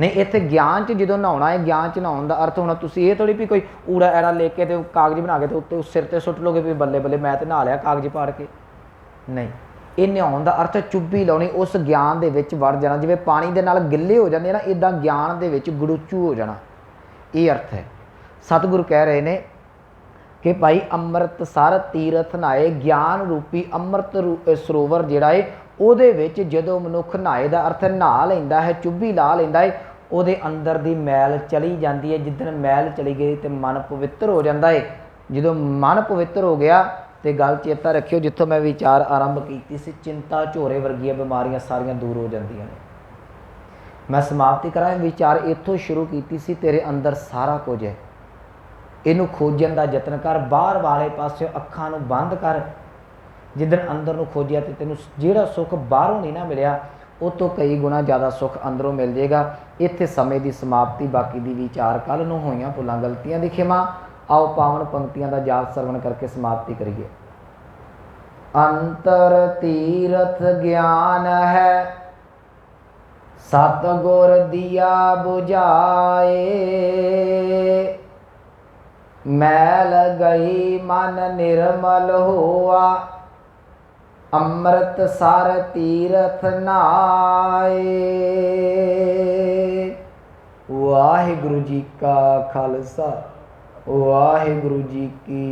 ਨਹੀਂ, ਇੱਥੇ ਗਿਆਨ 'ਚ ਜਦੋਂ ਨਹਾਉਣਾ ਹੈ ਗਿਆਨ 'ਚ ਨਹਾਉਣ ਦਾ ਅਰਥ ਹੋਣਾ, ਤੁਸੀਂ ਇਹ ਥੋੜੀ ਵੀ ਕੋਈ ਊੜਾ ਐੜਾ ਲੈ ਕੇ ਤੇ ਕਾਗਜ਼ ਬਣਾ ਕੇ ਤੇ ਉੱਤੇ ਉਸ ਸਿਰ ਤੇ ਸੁੱਟ ਲੋਗੇ ਵੀ ਬੱਲੇ ਬੱਲੇ ਮੈਂ ਤੇ ਨਹਾ ਲਿਆ ਕਾਗਜ਼ ਪਾੜ ਕੇ। ਨਹੀਂ, ਇਹ ਨਹਾਉਣ ਦਾ ਅਰਥ ਚੁੱਭੀ ਲਾਉਣੀ, ਉਸ ਗਿਆਨ ਦੇ ਵਿੱਚ ਵੜ ਜਾਣਾ, ਜਿਵੇਂ ਪਾਣੀ ਦੇ ਨਾਲ ਗਿੱਲੇ ਹੋ ਜਾਂਦੇ ਆ ਨਾ ਇਦਾਂ ਗਿਆਨ ਦੇ ਵਿੱਚ ਗੜੂਚੂ ਹੋ ਜਾਣਾ। ਇਹ ਅਰਥ ਹੈ। ਸਤਿਗੁਰੂ ਕਹਿ ਰਹੇ ਨੇ ਕਿ ਭਾਈ ਅੰਮ੍ਰਿਤਸਰ ਤੀਰਥ ਨਾਏ, ਗਿਆਨ ਰੂਪੀ ਅੰਮ੍ਰਿਤ ਰੂ- ਸਰੋਵਰ ਜਿਹੜਾ ਏ ਉਹਦੇ ਵਿੱਚ ਜਦੋਂ ਮਨੁੱਖ ਨਹਾਏ ਦਾ ਅਰਥ ਨਹਾ ਲੈਂਦਾ ਹੈ, ਚੁੱਭੀ ਲਾ ਲੈਂਦਾ ਏ ਉਹਦੇ ਅੰਦਰ ਦੀ ਮੈਲ ਚਲੀ ਜਾਂਦੀ ਹੈ। ਜਿੱਦਣ ਮੈਲ ਚਲੀ ਗਈ ਤੇ ਮਨ ਪਵਿੱਤਰ ਹੋ ਜਾਂਦਾ ਏ ਜਦੋਂ ਮਨ ਪਵਿੱਤਰ ਹੋ ਗਿਆ ਤੇ ਗੱਲ ਚੇਤਾ ਰੱਖਿਓ, ਜਿੱਥੋਂ ਮੈਂ ਵਿਚਾਰ ਆਰੰਭ ਕੀਤੀ ਸੀ, ਚਿੰਤਾ ਝੋਰੇ ਵਰਗੀਆਂ ਬਿਮਾਰੀਆਂ ਸਾਰੀਆਂ ਦੂਰ ਹੋ ਜਾਂਦੀਆਂ ਨੇ। ਮੈਂ ਸਮਾਪਤੀ ਕਰਾਂ ਵਿਚਾਰ ਇੱਥੋਂ ਸ਼ੁਰੂ ਕੀਤੀ ਸੀ, ਤੇਰੇ ਅੰਦਰ ਸਾਰਾ ਕੁਝ ਹੈ। ਇਹਨੂੰ ਖੋਜਣ ਦਾ ਯਤਨ ਕਰ, ਬਾਹਰ ਵਾਲੇ ਪਾਸਿਓਂ ਅੱਖਾਂ ਨੂੰ ਬੰਦ ਕਰ ਜਿੱਦਣ ਅੰਦਰ ਨੂੰ ਖੋਜਿਆ ਤੇ ਤੈਨੂੰ ਜਿਹੜਾ ਸੁੱਖ ਬਾਹਰੋਂ ਨਹੀਂ ਨਾ ਮਿਲਿਆ, ਉਹ ਤੋਂ ਕਈ ਗੁਣਾ ਜ਼ਿਆਦਾ ਸੁੱਖ ਅੰਦਰੋਂ ਮਿਲ ਜਾਏਗਾ। ਇੱਥੇ ਸਮੇਂ ਦੀ ਸਮਾਪਤੀ, ਬਾਕੀ ਦੀ ਵਿਚਾਰ ਕੱਲ ਨੂੰ ਹੋਈਆਂ ਭੁੱਲਾਂ, ਗਲਤੀਆਂ ਦੀ ਖਿਮਾ। ਆਓ ਪਾਵਨ ਪੰਕਤੀਆਂ ਦਾ ਜਾਪ ਸਰਵਣ ਕਰਕੇ ਸਮਾਪਤੀ ਕਰੀਏ। ਅੰਤਰ ਤੀਰਥ ਗਿਆਨ ਹੈ, ਸਤਗੁਰ ਦੀਆ 부ਝਾਏ ਮੈਲ ਗਈ ਮਨ ਨਿਰਮਲ ਹੋਆ ਅੰਮ੍ਰਿਤ ਸਰ ਤੀਰਥ ਨਾਏ। ਵਾਹਿਗੁਰੂ ਜੀ ਕਾ ਖਾਲਸਾ ਵਾਹਿਗੁਰੂ ਜੀ ਕੀ